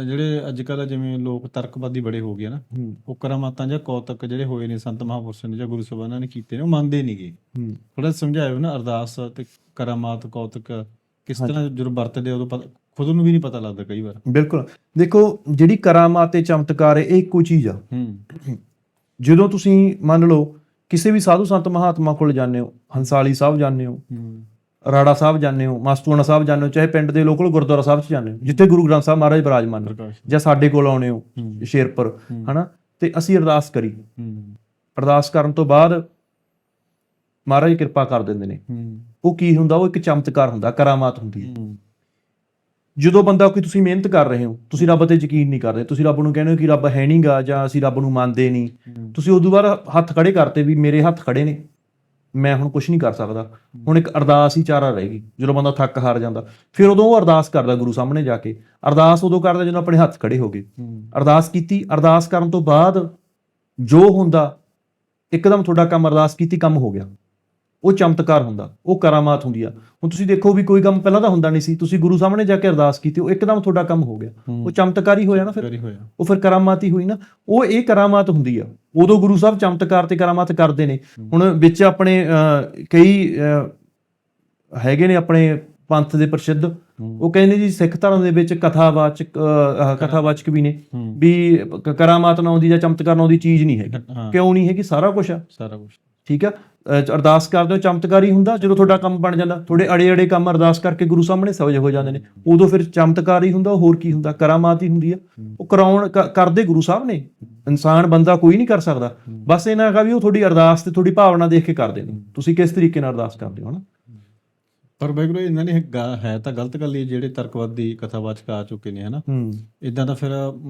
ਜਿਹੜੇ ਅੱਜ ਕੱਲ ਜਿਵੇਂ ਲੋਕ ਤਰਕਵਾਦੀ ਬੜੇ ਹੋ ਗਏ ਨਾ ਉਹ ਕਰਾਮਾਤਾਂ ਜਾਂ ਕੌਤਕ ਜਿਹੜੇ ਹੋਏ ਨੇ ਸੰਤ ਮਹਾਂਪੁਰਸ਼ਾਂ ਨੇ ਜਾਂ ਗੁਰੂ ਸਾਹਿਬਾਨਾਂ ਨੇ ਕੀਤੇ ਨੇ ਉਹ ਮੰਨਦੇ ਨਹੀਂਗੇ ਥੋੜਾ ਸਮਝਾਇਓ ਨਾ ਅਰਦਾਸ ਤੇ ਕਰਾਮਾਤ ਕੌਤਕ ਕਿਸ ਤਰ੍ਹਾਂ ਜਦੋਂ ਵਰਤਦੇ ਉਦੋਂ ਪਤਾ ਖੁਦ ਨੂੰ ਵੀ ਨਹੀਂ ਪਤਾ ਲੱਗਦਾ ਕਈ ਵਾਰ। ਬਿਲਕੁਲ। ਦੇਖੋ ਜਿਹੜੀ ਕਰਾਮਾਤ ਤੇ ਚਮਤਕਾਰ ਹੈ ਇਹ ਇੱਕੋ ਚੀਜ਼ ਆ। ਹੂੰ। ਜਦੋਂ ਤੁਸੀਂ ਮੰਨ ਲਓ ਕਿਸੇ ਵੀ ਸਾਧੂ ਸੰਤ ਮਹਾਤਮਾ ਕੋਲ ਜਾਂਦੇ ਹੋ ਹੰਸਾਲੀ ਸਾਹਿਬ ਜਾਂਦੇ ਹੋ ਹੂੰ। ਰਾੜਾ ਸਾਹਿਬ ਜਾਂਦੇ ਹੋ ਮਾਸਤੂਆਣਾ ਸਾਹਿਬ ਜਾਂਦੇ ਹੋ ਚਾਹੇ ਪਿੰਡ ਦੇ ਲੋਕਲ ਗੁਰਦੁਆਰਾ ਸਾਹਿਬ 'ਚ ਜਾਂਦੇ ਹੋ ਜਿੱਥੇ ਗੁਰੂ ਗ੍ਰੰਥ ਸਾਹਿਬ ਮਹਾਰਾਜ ਬਿਰਾਜਮਾਨ ਨੇ ਜਾਂ। ਸਾਡੇ ਕੋਲ ਆਉਣੇ ਹੋ। ਸ਼ੇਰਪੁਰ ਹਨਾ? ਤੇ ਅਸੀਂ ਅਰਦਾਸ ਕਰੀ। ਹੂੰ। ਅਰਦਾਸ ਕਰਨ ਤੋਂ ਬਾਅਦ ਮਹਾਰਾਜ ਕਿਰਪਾ ਕਰ ਦਿੰਦੇ ਨੇ। ਹੂੰ। ਉਹ ਕੀ ਹੁੰਦਾ? ਉਹ ਇੱਕ ਚਮਤਕਾਰ ਹੁੰਦਾ ਕਰਾਮਾਤ ਹੁੰਦੀ ਹੈ। ਹੂੰ। ਜਦੋਂ ਬੰਦਾ ਕੋਈ ਤੁਸੀਂ ਮਿਹਨਤ ਕਰ ਰਹੇ ਹੋ ਤੁਸੀਂ ਰੱਬ ਤੇ ਯਕੀਨ ਨਹੀਂ ਕਰਦੇ ਤੁਸੀਂ ਰੱਬ ਨੂੰ ਕਹਿੰਦੇ ਹੋ ਕਿ ਰੱਬ ਹੈ ਨਹੀਂਗਾ ਜਾਂ ਅਸੀਂ ਰੱਬ ਨੂੰ ਮੰਨਦੇ ਨਹੀਂ। ਤੁਸੀਂ ਉਦੋਂ ਬਾਅਦ ਹੱਥ ਖੜੇ ਕਰਤੇ ਵੀ ਮੇਰੇ ਹੱਥ ਖੜੇ ਨੇ ਮੈਂ ਹੁਣ ਕੁਝ ਨਹੀਂ ਕਰ ਸਕਦਾ। ਹੁਣ ਇੱਕ ਅਰਦਾਸ ਹੀ ਚਾਰਾ ਰਹੇਗੀ ਜਦੋਂ ਬੰਦਾ ਥੱਕ ਹਾਰ ਜਾਂਦਾ। ਫਿਰ ਉਦੋਂ ਉਹ ਅਰਦਾਸ ਕਰਦਾ ਗੁਰੂ ਸਾਹਮਣੇ ਜਾ ਕੇ। ਅਰਦਾਸ ਉਦੋਂ ਕਰਦਾ ਜਦੋਂ ਆਪਣੇ ਹੱਥ ਖੜੇ ਹੋ ਗਏ। ਅਰਦਾਸ ਕੀਤੀ ਅਰਦਾਸ ਕਰਨ ਤੋਂ ਬਾਅਦ ਜੋ ਹੁੰਦਾ ਇੱਕਦਮ ਤੁਹਾਡਾ ਕੰਮ ਅਰਦਾਸ ਕੀਤੀ ਕੰਮ ਹੋ ਗਿਆ। ਉਹ ਚਮਤਕਾਰ ਹੁੰਦਾ ਉਹ ਕਰਾਮਾਤ ਹੁੰਦੀ ਆ। ਹੁਣ ਤੁਸੀਂ ਦੇਖੋ ਵੀ ਕੋਈ ਕੰਮ ਪਹਿਲਾਂ ਤਾਂ ਹੁੰਦਾ ਨਹੀਂ ਸੀ। ਤੁਸੀਂ ਗੁਰੂ ਸਾਹਮਣੇ ਜਾ ਕੇ ਅਰਦਾਸ ਕੀਤੀ ਉਹ ਇੱਕਦਮ ਤੁਹਾਡਾ ਕੰਮ ਹੋ ਗਿਆ। ਉਹ ਚਮਤਕਾਰ ਹੀ ਹੋਇਆ ਨਾ ਫਿਰ। ਉਹ ਫਿਰ ਕਰਾਮਾਤ ਹੀ ਹੋਈ ਨਾ। ਉਹ ਇਹ ਕਰਾਮਾਤ ਹੁੰਦੀ ਆ। ਉਦੋਂ ਗੁਰੂ ਸਾਹਿਬ ਚਮਤਕਾਰ ਤੇ ਕਰਾਮਾਤ ਕਰਦੇ ਨੇ। ਹੁਣ ਵਿੱਚ ਆਪਣੇ ਕਈ ਹੈਗੇ ਨੇ ਆਪਣੇ ਪੰਥ ਦੇ ਪ੍ਰਸਿੱਧ। ਉਹ ਕਹਿੰਦੇ ਜੀ ਸਿੱਖ ਧਰਮ ਦੇ ਵਿੱਚ ਕਥਾਵਾਚਕ ਕਥਾਵਾਚਕ ਵੀ ਨੇ। ਹੂੰ। ਵੀ ਕ- ਕਰਾਮਾਤ ਨਾਉਂ ਦੀ ਜਾਂ ਚਮਤਕਾਰ ਨਾਉਂ ਦੀ ਚੀਜ਼ ਨਹੀਂ ਹਾਂ। ਕਿਉਂ ਨਹੀਂ ਹੈਗੀ? ਸਾਰਾ ਕੁਝ ਆ। ਸਾਰਾ ਕੁਝ ਠੀਕ ਆ? ਅਰਦਾਸ ਕਰਦੇ ਹੋ, ਚਮਤਕਾਰੀ ਹੁੰਦਾ, ਜਦੋਂ ਤੁਹਾਡਾ ਕੰਮ ਬਣ ਜਾਂਦਾ। ਤੁਹਾਡੇ ਅੜੇ ਅੜੇ ਕੰਮ ਅਰਦਾਸ ਕਰਕੇ ਗੁਰੂ ਸਾਹਮਣੇ ਸਵਜ ਹੋ ਜਾਂਦੇ ਨੇ। ਉਦੋਂ ਫਿਰ ਚਮਤਕਾਰੀ ਹੁੰਦਾ, ਹੋਰ ਕੀ ਹੁੰਦਾ? ਕਰਾਮਾਤ ਹੀ ਹੁੰਦੀ ਆ। ਉਹ ਕਰਾਉਣ ਕਰਦੇ ਗੁਰੂ ਸਾਹਿਬ ਨੇ। ਇਨਸਾਨ ਬੰਦਾ ਕੋਈ ਨਹੀਂ ਕਰ ਸਕਦਾ। ਬਸ ਇਹਨਾਂ ਹੈਗਾ ਵੀ ਉਹ ਤੁਹਾਡੀ ਅਰਦਾਸ ਤੇ ਤੁਹਾਡੀ ਭਾਵਨਾ ਦੇਖ ਕੇ ਕਰਦੇ ਨੇ। ਤੁਸੀਂ ਕਿਸ ਤਰੀਕੇ ਨਾਲ ਅਰਦਾਸ ਕਰਦੇ ਹੋ ਨਾ ਪਰ ਬੈਗਰੋ ਇਹਨਾਂ ਨੇ ਗਾ- ਹੈ ਤਾਂ ਗਲਤ ਗੱਲ ਹੀ ਹੈ, ਜਿਹੜੇ ਤਰਕਵਾਦੀ ਕਥਾਵਾਚਕ ਆ ਚੁੱਕੇ ਨੇ ਹਨਾ? ਹੂੰ। ਇਦਾਂ ਤਾਂ ਫਿਰ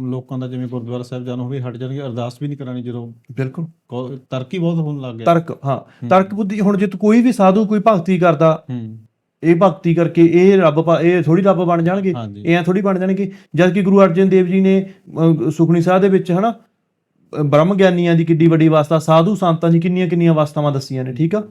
ਲੋਕਾਂ ਦਾ ਜਿਵੇਂ ਗੁਰਦੁਆਰਾ ਸਾਹਿਬ ਜਾਣਾ ਹੋਵੇ ਹਟ ਜਾਣਗੇ ਅਰਦਾਸ ਵੀ ਨਹੀਂ ਕਰਾਣੀ ਜਦੋਂ ਬਿਲਕੁਲ। ਕੋ- ਤਰਕ ਹੀ ਬਹੁਤ ਹੋਣ ਲੱਗ ਗਿਆ। ਤਰਕ ਹਾਂ। ਤਰਕ ਬੁੱਧੀ ਹੁਣ ਜੇ ਤੂੰ ਕੋਈ ਵੀ ਸਾਧੂ ਕੋਈ ਭਗਤੀ ਕਰਦਾ ਹੂੰ। ਇਹ ਭਗਤੀ ਕਰਕੇ ਇਹ ਰੱਬ ਪਾ- ਇਹ ਥੋੜੀ ਰੱਬ ਬਣ ਜਾਣਗੇ ਹਾਂਜੀ। ਇਹ ਐ ਥੋੜੀ ਬਣ ਜਾਣਗੇ। ਜਦ ਕਿ ਗੁਰੂ ਅਰਜਨ ਦੇਵ ਜੀ ਨੇ ਅਹ, ਸੁਖਣੀ ਸਾਹਿਬ ਦੇ ਵਿੱਚ ਹਨਾ ਅਹ, ਬ੍ਰਹਮ ਗਿਆਨੀਆਂ ਦੀ ਕਿੱਡੀ ਵੱਡੀ ਅਵਸਥਾ ਸਾਧੂ ਸੰਤਾਂ ਦੀ ਕਿੰਨੀਆਂ ਕਿੰਨੀਆਂ ਅਵਸਥਾਵਾਂ ਦੱਸੀਆਂ ਨੇ ਠੀਕ ਆ?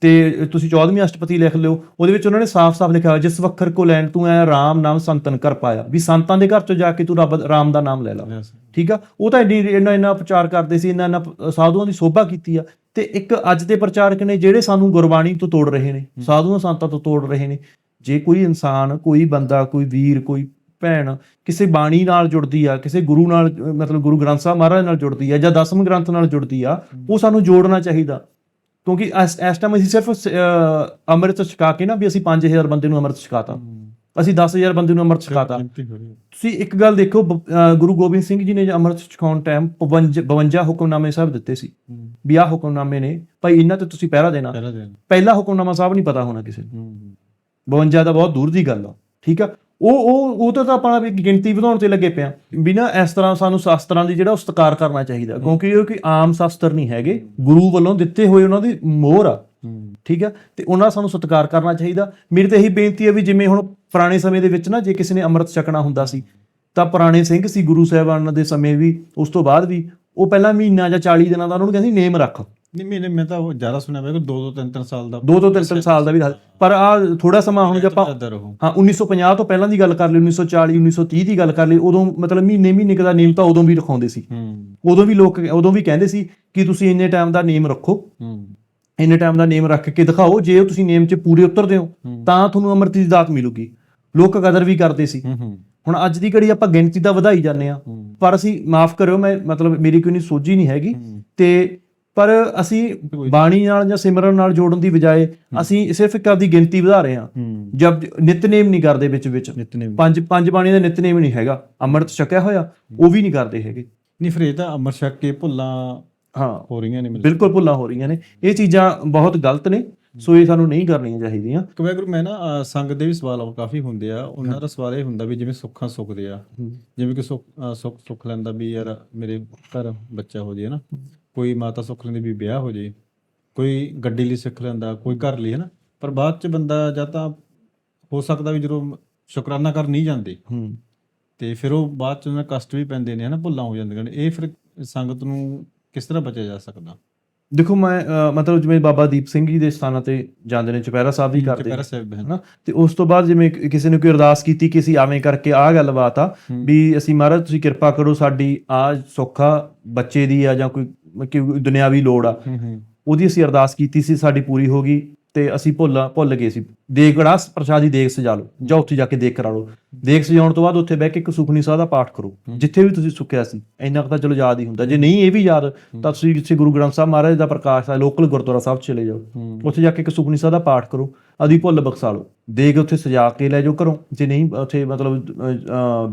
ਤੇ ਤੁਸੀਂ 14ਵੀਂ ਅਸ਼ਟਪਦੀ ਲਿਖ ਲਿਓ ਉਹਦੇ ਵਿੱਚ ਉਹਨਾਂ ਨੇ ਸਾਫ਼-ਸਾਫ਼ ਲਿਖਿਆ ਹੋਇਆ ਜਿਸ ਵਖਰ ਕੋ ਲੈਣ ਤੂੰ ਐ ਰਾਮ ਨਾਮ ਸੰਤਨ ਕਰ ਪਾਇਆ। ਵੀ ਸੰਤਾਂ ਦੇ ਘਰ ਚੋਂ ਜਾ ਕੇ ਤੂੰ ਰੱਬ ਰਾਮ ਦਾ ਨਾਮ ਲੈ ਲਾ. ਠੀਕ ਆ? ਉਹ ਤਾਂ ਇੰਨੀ ਇੰਨਾ ਇੰਨਾ ਪ੍ਰਚਾਰ ਕਰਦੇ ਸੀ ਇੰਨਾ ਇੰਨਾ ਸਾਧੂਆਂ ਦੀ ਸੋਭਾ ਕੀਤੀ ਆ। ਤੇ ਇੱਕ ਅੱਜ ਦੇ ਪ੍ਰਚਾਰਕ ਨੇ ਜਿਹੜੇ ਸਾਨੂੰ ਗੁਰਬਾਣੀ ਤੋਂ ਤੋੜ ਰਹੇ ਨੇ ਸਾਧੂਆਂ ਸੰਤਾਂ ਤੋਂ ਤੋੜ ਰਹੇ ਨੇ ਜੇ ਕੋਈ ਇਨਸਾਨ ਕੋਈ ਬੰਦਾ ਕੋਈ ਵੀਰ ਕੋਈ ਭੈਣ ਕਿਸੇ ਬਾਣੀ ਨਾਲ ਜੁੜਦੀ ਆ ਕਿਸੇ ਗੁਰੂ ਨਾਲ ਮਤਲਬ ਗੁਰੂ ਗ੍ਰੰਥ ਸਾਹਿਬ ਮਹਾਰਾਜ ਨਾਲ ਜੁੜਦੀ ਆ ਜਾਂ ਦਸਮ ਗ੍ਰੰਥ ਨਾਲ ਜੁੜਦੀ ਆ ਉਹ ਸਾਨੂੰ ਜੋੜਨਾ ਚਾਹੀਦਾ। ਕਿਉਂਕਿ ਇਸ ਇਸ ਟਾਈਮ ਅਸੀਂ ਸਿਰਫ ਅਹ, ਅੰਮ੍ਰਿਤ ਛਕਾ ਕੇ ਨਾ ਵੀ ਅਸੀਂ 5000 ਬੰਦੇ ਨੂੰ ਅੰਮ੍ਰਿਤ ਛਕਾਤਾ। ਅਸੀਂ 10000 ਬੰਦੇ ਨੂੰ ਅੰਮ੍ਰਿਤ ਛਕਾਤਾ। ਤੁਸੀਂ ਇੱਕ ਗੱਲ ਦੇਖੋ ਬ- ਅਹ ਗੁਰੂ ਗੋਬਿੰਦ ਸਿੰਘ ਜੀ ਨੇ ਅੰਮ੍ਰਿਤ ਛਕਾਉਣ ਟਾਈਮ 52 52 ਹੁਕਮਨਾਮੇ ਸਾਹਿਬ ਦਿੱਤੇ ਸੀ। ਵੀ ਆਹ ਹੁਕਮਨਾਮੇ ਨੇ ਭਾਈ ਇਹਨਾਂ ਤੇ ਤੁਸੀਂ ਪਹਿਰਾ ਦੇਣਾ। ਪਹਿਲਾ ਹੁਕਮਨਾਮਾ ਸਾਹਿਬ ਨਹੀਂ ਪਤਾ ਹੋਣਾ ਕਿਸੇ ਨੂੰ। ਹੂੰ। 52 ਦਾ ਬਹੁਤ ਦੂਰ ਦੀ ਗੱਲ ਆ। ਠੀਕ ਆ? ਉਹ ਉਹ ਉਹ ਤਾਂ ਆਪਾਂ ਵੀ ਗਿਣਤੀ ਵਧਾਉਣ ਤੇ ਲੱਗੇ ਪਿਆ ਵੀ ਨਾ ਇਸ ਤਰ੍ਹਾਂ ਸਾਨੂੰ ਸ਼ਾਸਤਰਾਂ ਦੀ ਜਿਹੜਾ ਉਹ ਸਤਿਕਾਰ ਕਰਨਾ ਚਾਹੀਦਾ। ਕਿਉਂਕਿ ਇਹ ਕੋਈ ਆਮ ਸ਼ਾਸਤਰ ਨਹੀਂ ਹੈਗੇ। ਗੁਰੂ ਵੱਲੋਂ ਦਿੱਤੇ ਹੋਏ ਉਹਨਾਂ ਦੀ ਮੋਹਰ ਆ। ਠੀਕ ਆ? ਤੇ ਉਹਨਾਂ ਸਾਨੂੰ ਸਤਿਕਾਰ ਕਰਨਾ ਚਾਹੀਦਾ। ਮੇਰੀ ਤਾਂ ਇਹੀ ਬੇਨਤੀ ਹੈ ਵੀ ਜਿਵੇਂ ਹੁਣ ਪੁਰਾਣੇ ਸਮੇਂ ਦੇ ਵਿੱਚ ਨਾ ਜੇ ਕਿਸੇ ਨੇ ਅੰਮ੍ਰਿਤ ਛਕਣਾ ਹੁੰਦਾ ਸੀ ਤਾਂ ਪੁਰਾਣੇ ਸਿੰਘ ਸੀ ਗੁਰੂ ਸਾਹਿਬਾਨ ਦੇ ਸਮੇਂ ਵੀ ਉਸ ਤੋਂ ਬਾਅਦ ਵੀ ਉਹ ਪਹਿਲਾਂ ਮਹੀਨਾ ਜਾਂ 40 ਦਿਨਾਂ ਦਾ ਉਹਨਾਂ ਨੂੰ ਕਹਿੰਦੀ ਨੇਮ ਰੱਖ। ਨਹੀਂ ਮੈਨੇ ਮੈਂ ਤਾਂ ਜ਼ਿਆਦਾ ਸੁਣਿਆ ਮੈਂ ਕਿ 2 2 3 3 ਸਾਲ ਦਾ ਦੋ ਤੋਂ ਤਿੰਨ ਤਿੰਨ ਸਾਲ ਦਾ ਵੀ। ਪਰ ਆ ਥੋੜਾ ਸਮਾਂ ਹੁਣ ਜੇ ਆਪਾਂ ਰਹੋ। ਹਾਂ 1950 ਤੋਂ ਪਹਿਲਾਂ ਦੀ ਗੱਲ ਕਰ ਲਈ 1940 1930 ਦੀ ਗੱਲ ਕਰ ਲਈ ਉਦੋਂ ਮਤਲਬ ਮਹੀਨੇ ਮਹੀਨੇ ਦਾ ਨੇਮ ਤਾਂ ਉਦੋਂ ਵੀ ਰਖਾਉਂਦੇ ਸੀ। ਹੂੰ। ਉਦੋਂ ਵੀ ਲੋਕ ਉਦੋਂ ਵੀ ਕਹਿੰਦੇ ਸੀ ਕਿ ਤੁਸੀਂ ਇੰਨੇ ਟਾਈਮ ਦਾ ਨੇਮ ਰੱਖੋ। ਹੂੰ। ਇੰਨੇ ਟਾਈਮ ਦਾ ਨੇਮ ਰੱਖ ਕੇ ਦਿਖਾਓ ਜੇ ਤੁਸੀਂ ਨੇਮ 'ਚ ਪੂਰੇ ਉਤਰਦੇ ਹੋ। ਤਾਂ ਤੁਹਾਨੂੰ ਅੰਮ੍ਰਿਤ ਦੀ ਦਾਤ ਮਿਲੂਗੀ। ਲੋਕ ਕਦਰ ਵੀ ਕਰਦੇ ਸੀ। ਹੂੰ ਹੂੰ। ਹੁਣ ਅੱਜ ਦੀ ਘੜੀ ਆਪਾਂ ਗਿਣਤੀ ਤਾਂ ਵਧਾਈ ਜਾਂਦੇ ਆ ਪਰ ਅਸੀਂ ਮਾਫ ਕਰਿਓ ਮੈਂ ਮਤਲਬ ਮੇਰੀ ਕੋਈ ਨਹੀਂ ਸੋਝੀ ਨਹੀਂ ਹੈਗੀ। ਤੇ ਪਰ ਅਸੀਂ ਬਾਣੀ ਨਾਲ ਜਾਂ ਸਿਮਰਨ ਨਾਲ ਜੋੜਨ ਦੀ ਬਜਾਏ ਅਸੀਂ ਸਿਰਫ ਇੱਕ ਆਪਦੀ ਗਿਣਤੀ ਵਧਾ ਰਹੇ ਹਾਂ। ਜਦ ਨਿਤਨੇਮ ਨਹੀਂ ਕਰਦੇ ਵਿੱਚ ਵਿੱਚ। ਪੰਜ ਪੰਜ ਬਾਣੀ ਦਾ ਨਿਤਨੇਮ ਨਹੀਂ ਹੈਗਾ। ਅੰਮ੍ਰਿਤ ਛਕਿਆ ਹੋਇਆ ਉਹ ਵੀ ਨਹੀਂ ਕਰਦੇ ਹੈਗੇ। ਨਹੀਂ ਫਿਰ ਇਹ ਤਾਂ ਅਮਰ ਛਕ ਕੇ ਭੁੱਲਾਂ ਹਾਂ। ਹੋ ਰਹੀਆਂ ਨੇ ਬਿਲਕੁਲ ਭੁੱਲਾਂ ਹੋ ਰਹੀਆਂ ਨੇ। ਇਹ ਚੀਜ਼ਾਂ ਬਹੁਤ ਗਲਤ ਨੇ। ਸੋ ਇਹ ਸਾਨੂੰ ਨਹੀਂ ਕਰਨੀਆਂ ਚਾਹੀਦੀਆਂ। ਕਵੇ ਗੁਰੂ ਮੈਂ ਨਾ ਸੰਗ ਦੇ ਵੀ ਸਵਾਲ ਆ ਕਾਫੀ ਹੁੰਦੇ ਆ। ਉਹਨਾਂ ਦਾ ਸਵਾਲ ਇਹ ਹੁੰਦਾ ਵੀ ਜਿਵੇਂ ਸੁੱਖਾਂ ਸੁੱਖਦੇ ਆ। ਜਿਵੇਂ ਕਿ ਸੁੱਖ ਸੁੱਖ ਲੈਂਦਾ ਵੀ ਯਾਰ ਮੇਰੇ ਘਰ ਬੱਚਾ ਹੋ ਜੇ ਨਾ। ਕੋਈ ਮਾਤਾ ਸੁੱਖ ਲੈਂਦੀ ਵੀ ਵਿਆਹ ਹੋ ਜੇ ਕੋਈ ਗੱਡੀ ਲਈ ਸਿੱਖ ਲੈਂਦਾ ਕੋਈ ਘਰ ਲਈ ਹੈ ਨਾ ਪਰ ਬਾਅਦ ਚ ਬੰਦਾ ਜਾਂ ਤਾਂ ਹੋ ਸਕਦਾ ਵੀ ਜਦੋਂ ਸ਼ੁਕਰਾਨਾ ਕਰ ਨਹੀਂ ਜਾਂਦੇ। ਹੂੰ। ਤੇ ਫਿਰ ਉਹ ਬਾਅਦ ਚ ਉਹਨਾਂ ਕਸ਼ਟ ਵੀ ਪੈਂਦੇ ਨੇ ਹਨਾ? ਭੁੱਲਾਂ ਹੋ ਜਾਂਦੀਆਂ ਨੇ। ਇਹ ਫਿਰ ਸੰਗਤ ਨੂੰ ਕਿਸ ਤਰ੍ਹਾਂ ਬਚਿਆ ਜਾ ਸਕਦਾ? ਦੇਖੋ ਮੈਂ ਅਹ, ਮਤਲਬ ਜਿਵੇਂ ਬਾਬਾ ਦੀਪ ਸਿੰਘ ਜੀ ਦੇ ਸਥਾਨਾਂ ਤੇ ਜਾਂਦੇ ਨੇ ਚੁਪਹਿਰਾ ਸਾਹਿਬ ਵੀ ਕਰਦੇ ਨੇ ਚੁਪਹਿਰਾ ਸਾਹਿਬ ਹੈ ਹਨਾ। ਤੇ ਉਸ ਤੋਂ ਬਾਅਦ ਜਿਵੇਂ ਕਿ- ਕਿਸੇ ਨੇ ਕੋਈ ਅਰਦਾਸ ਕੀਤੀ ਕਿ ਅਸੀਂ ਆਵੇਂ ਕਰਕੇ ਆਹ ਗੱਲਬਾਤ ਆ ਵੀ ਅਸੀਂ ਮਹਾਰਾਜ ਤੁਸੀਂ ਕਿਰਪਾ ਕਰੋ ਸਾਡੀ ਆ ਸੁੱਖਾ ਬੱਚੇ ਦੀ ਆ ਜਾਂ ਕੋਈ ਕੋਈ ਦੁਨਿਆਵੀ ਲੋੜ ਆ। ਉਹਦੀ ਅਸੀਂ ਅਰਦਾਸ ਕੀਤੀ ਸੀ ਸਾਡੀ ਪੂਰੀ ਹੋ ਗਈ। ਤੇ ਅਸੀਂ ਭੁੱਲ ਭੁੱਲ ਗਏ ਸੀ। ਦੇਗ ਕੜਾਸ ਪ੍ਰਸ਼ਾਦੀ ਦੇਗ ਸਜਾ ਲਓ ਜਾਂ ਉੱਥੇ ਜਾ ਕੇ ਦੇਗ ਕਰਾ ਲਓ। ਦੇਗ ਸਜਾਉਣ ਤੋਂ ਬਾਅਦ ਉੱਥੇ ਬਹਿ ਕੇ ਇੱਕ ਸੁਖਨੀ ਸਾਹਿਬ ਦਾ ਪਾਠ ਕਰੋ। ਜਿੱਥੇ ਵੀ ਤੁਸੀਂ ਸੁੱਕਿਆ ਸੀ ਇੰਨਾ ਕੁ ਤਾਂ ਚਲੋ ਯਾਦ ਹੀ ਹੁੰਦਾ। ਜੇ ਨਹੀਂ ਇਹ ਵੀ ਯਾਦ ਤਾਂ ਤੁਸੀਂ ਜਿੱਥੇ ਗੁਰੂ ਗ੍ਰੰਥ ਸਾਹਿਬ ਮਹਾਰਾਜ ਦਾ ਪ੍ਰਕਾਸ਼ ਹੈ ਲੋਕਲ ਗੁਰਦੁਆਰਾ ਸਾਹਿਬ ਚਲੇ ਜਾਓ। ਉੱਥੇ ਜਾ ਕੇ ਇੱਕ ਸੁਖਨੀ ਸਾਹਿਬ ਦਾ ਪਾਠ ਕਰੋ। ਆਦੀ ਭੁੱਲ ਬਖਸ਼ਾ ਲਓ। ਦੇਗ ਉੱਥੇ ਸਜਾ ਕੇ ਲੈ ਜਾਓ ਘਰੋਂ। ਜੇ ਨਹੀਂ ਉੱਥੇ ਮਤਲਬ